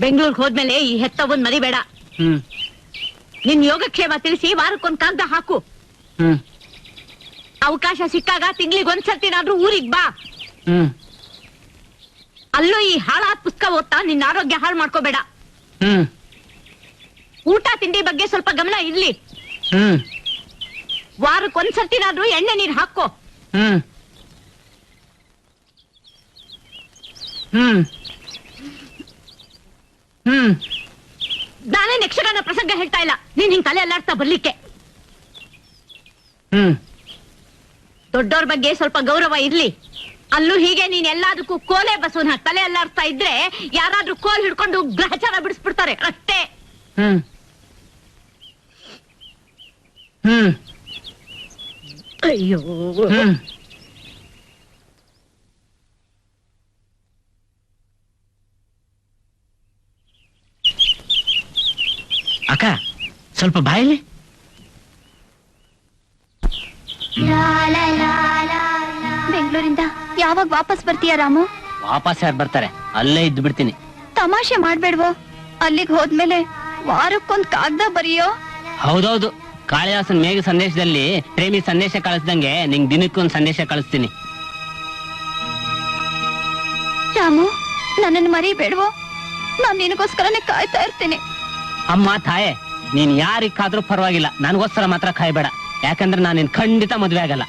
ಬೆಂಗಳೂರಿಗೆ ಹೋದ್ಮೇಲೆ ಈ ಹೆತ್ತವನ್ ಮರಿಬೇಡ ಹ್ಮ್. ನಿನ್ ಯೋಗಕ್ಷೇಮ ತಿಳಿಸಿ ವಾರಕ್ಕೊಂದ್ ಕಾಗ್ದ ಹಾಕು. ಹ್ಮ್. ಅವಕಾಶ ಸಿಕ್ಕಾಗ ತಿಂಗ್ಳಿಗೆ ಒಂದ್ಸರ್ತಿನಾದ್ರೂ ಊರಿಗ್ ಬಾ. ಹ್ಮ್. ಅಲ್ಲೂ ಈ ಹಾಳಾದ ಪುಸ್ತಕ ಓದ್ತಾ ನಿನ್ನ ಆರೋಗ್ಯ ಹಾಳು ಮಾಡ್ಕೋಬೇಡ. ಹ್ಮ್. ಊಟ ತಿಂಡಿ ಬಗ್ಗೆ ಸ್ವಲ್ಪ ಗಮನ ಇರ್ಲಿ. ಹ್ಮ್. ವಾರಕ್ಕೆ ಒಂದ್ಸರ್ತಿನಾದ್ರೂ ಎಣ್ಣೆ ನೀರ್ ಹಾಕೋ ಹ್ಮ್. ಹ್ಮ್. ಹ್ಮ್. ನಾನೇ ಯಕ್ಷಗಾನ ಪ್ರಸಂಗ ಹೇಳ್ತಾ ಇಲ್ಲ. ನೀನ್ ಹಿಂಗ್ ತಲೆ ಅಲ್ಲಾಡ್ತಾ ಬರ್ಲಿಕ್ಕೆ. ಹ್ಮ್. ದೊಡ್ಡೋರ್ ಬಗ್ಗೆ ಸ್ವಲ್ಪ ಗೌರವ ಇರ್ಲಿ. ಅಲ್ಲೂ ಹೀಗೆ ನೀನ್ ಎಲ್ಲದಕ್ಕೂ ಕೋಲೆ ಬಸವನ ತಲೆ ಅಲ್ಲಾಡ್ತಾ ಇದ್ರೆ ಯಾರಾದ್ರೂ ಕೋಲ್ ಹಿಡ್ಕೊಂಡು ಗ್ರಹಚಾರ ಬಿಡಿಸ್ಬಿಡ್ತಾರೆ ಅಷ್ಟೇ. ಹ್ಮ್. ಹ್ಮ್. ಅಯ್ಯೋ. ಹ್ಮ್. ಅಕ್ಕ ಸ್ವಲ್ಪ ಬಾಯಲ್ಲಿ. ಬೆಂಗಳೂರಿಂದ ಯಾವಾಗ ವಾಪಸ್ ಬರ್ತೀಯ ರಾಮು? ವಾಪಸ್ ಯಾರು ಬರ್ತಾರೆ? ಅಲ್ಲೇ ಇದ್ದು ಬಿಡ್ತೀನಿ. ತಮಾಷೆ ಮಾಡ್ಬೇಡ್ವೋ. ಅಲ್ಲಿಗೆ ಹೋದ್ಮೇಲೆ ವಾರಕ್ಕೊಂದ್ ಕಾಗ್ದ ಬರೆಯೋ? ಹೌದೌದು. ಕಾಳಿದಾಸನ್ ಮೇಘ ಸಂದೇಶದಲ್ಲಿ ಪ್ರೇಮಿ ಸಂದೇಶ ಕಳಿಸ್ದಂಗೆ ನಿಂಗ್ ದಿನಕ್ಕೊಂದ್ ಸಂದೇಶ ಕಳಿಸ್ತೀನಿ. ರಾಮು ನನ್ನನ್ನು ಮರಿಬೇಡ್ವೋ? ನಾನ್ ನಿನಗೋಸ್ಕರನೇ ಕಾಯ್ತಾ ಇರ್ತೀನಿ. ಅಮ್ಮ ತಾಯೇ ನೀನ್ ಯಾರಿಗಾದ್ರೂ ಪರವಾಗಿಲ್ಲ. ನನಗೋಸ್ಕರ ಮಾತ್ರ ಕಾಯ್ಬೇಡ. ಯಾಕಂದ್ರೆ ನಾನು ನಿನ್ ಖಂಡಿತ ಮದ್ವೆ ಆಗಲ್ಲ.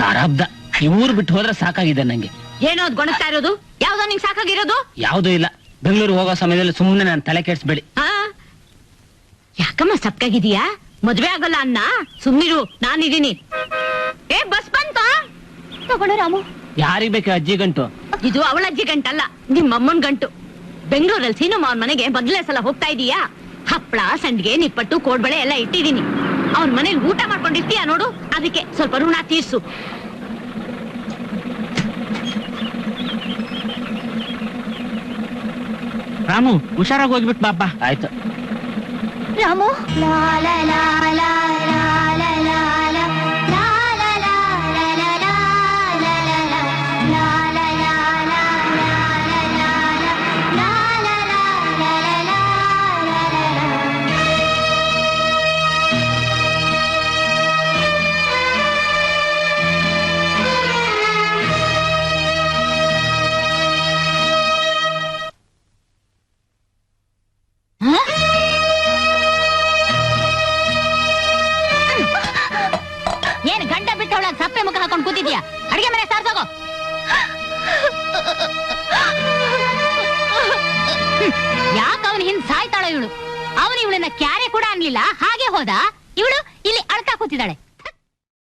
ಪ್ರಾರಬ್ಧ ಈ ಊರು ಬಿಟ್ಟು ಹೋದ್ರೆ ಸಾಕಾಗಿದೆ ನಂಗೆ. ಏನೋ ಅದ್ ಗೊಣಗ್ತಾ ಇರೋದು? ಯಾವ್ದೋ ನಿಂಗ್ ಸಾಕಾಗಿರೋದು? ಯಾವುದೂ ಇಲ್ಲ. ಬೆಂಗಳೂರು ಹೋಗೋ ಸಮಯದಲ್ಲಿ ಸುಮ್ಮನೆ ನಾನು ತಲೆ ಕೆಡಿಸ್ಬೇಡಿ. ಆ ಯಾಕಮ್ಮ ಸಪ್ಕಾಗಿದೀಯಾ ಮದ್ವೆ ಆಗಲ್ಲ ಅನ್ನ ಸುಮ್ಮಿರು ನಾನಿದೀನಿ ಏ ಬಸ್ ಬಂತ? ತಗೊಳ್ಳೋ ರಾಮು. ಯಾರಿಗ್ ಬೇಕು ಅಜ್ಜಿ ಗಂಟು? ಇದು ಅವಳ ಅಜ್ಜಿ ಗಂಟಲ್ಲ ನಿಮ್ಮ ಅಮ್ಮನ್ ಗಂಟು. ಬೆಂಗಳೂರಲ್ಲಿ ಸೀನಮ್ಮ ಮನೆಗೆ ಮೊದಲನೇ ಸಲ ಹೋಗ್ತಾ ಇದೀಯಾ? ಹಪ್ಪಳ ಸಂಡ್ಗೆ ನಿಪ್ಪಟ್ಟು ಕೋಡ್ಬಳೆ ಎಲ್ಲ ಇಟ್ಟಿದೀನಿ ಅವನ್ ಮನೇಲಿ ಊಟ ಮಾಡ್ಕೊಂಡಿರ್ತೀಯ ನೋಡು? ಅದಕ್ಕೆ ಸ್ವಲ್ಪ ಋಣ ತೀರ್ಸು. ರಾಮು ಹುಷಾರಾಗಿ ಹೋಗ್ಬಿಟ್ ಬಾಪ್ಪ. ಆಯ್ತು. ರಾಮು? ಏನ್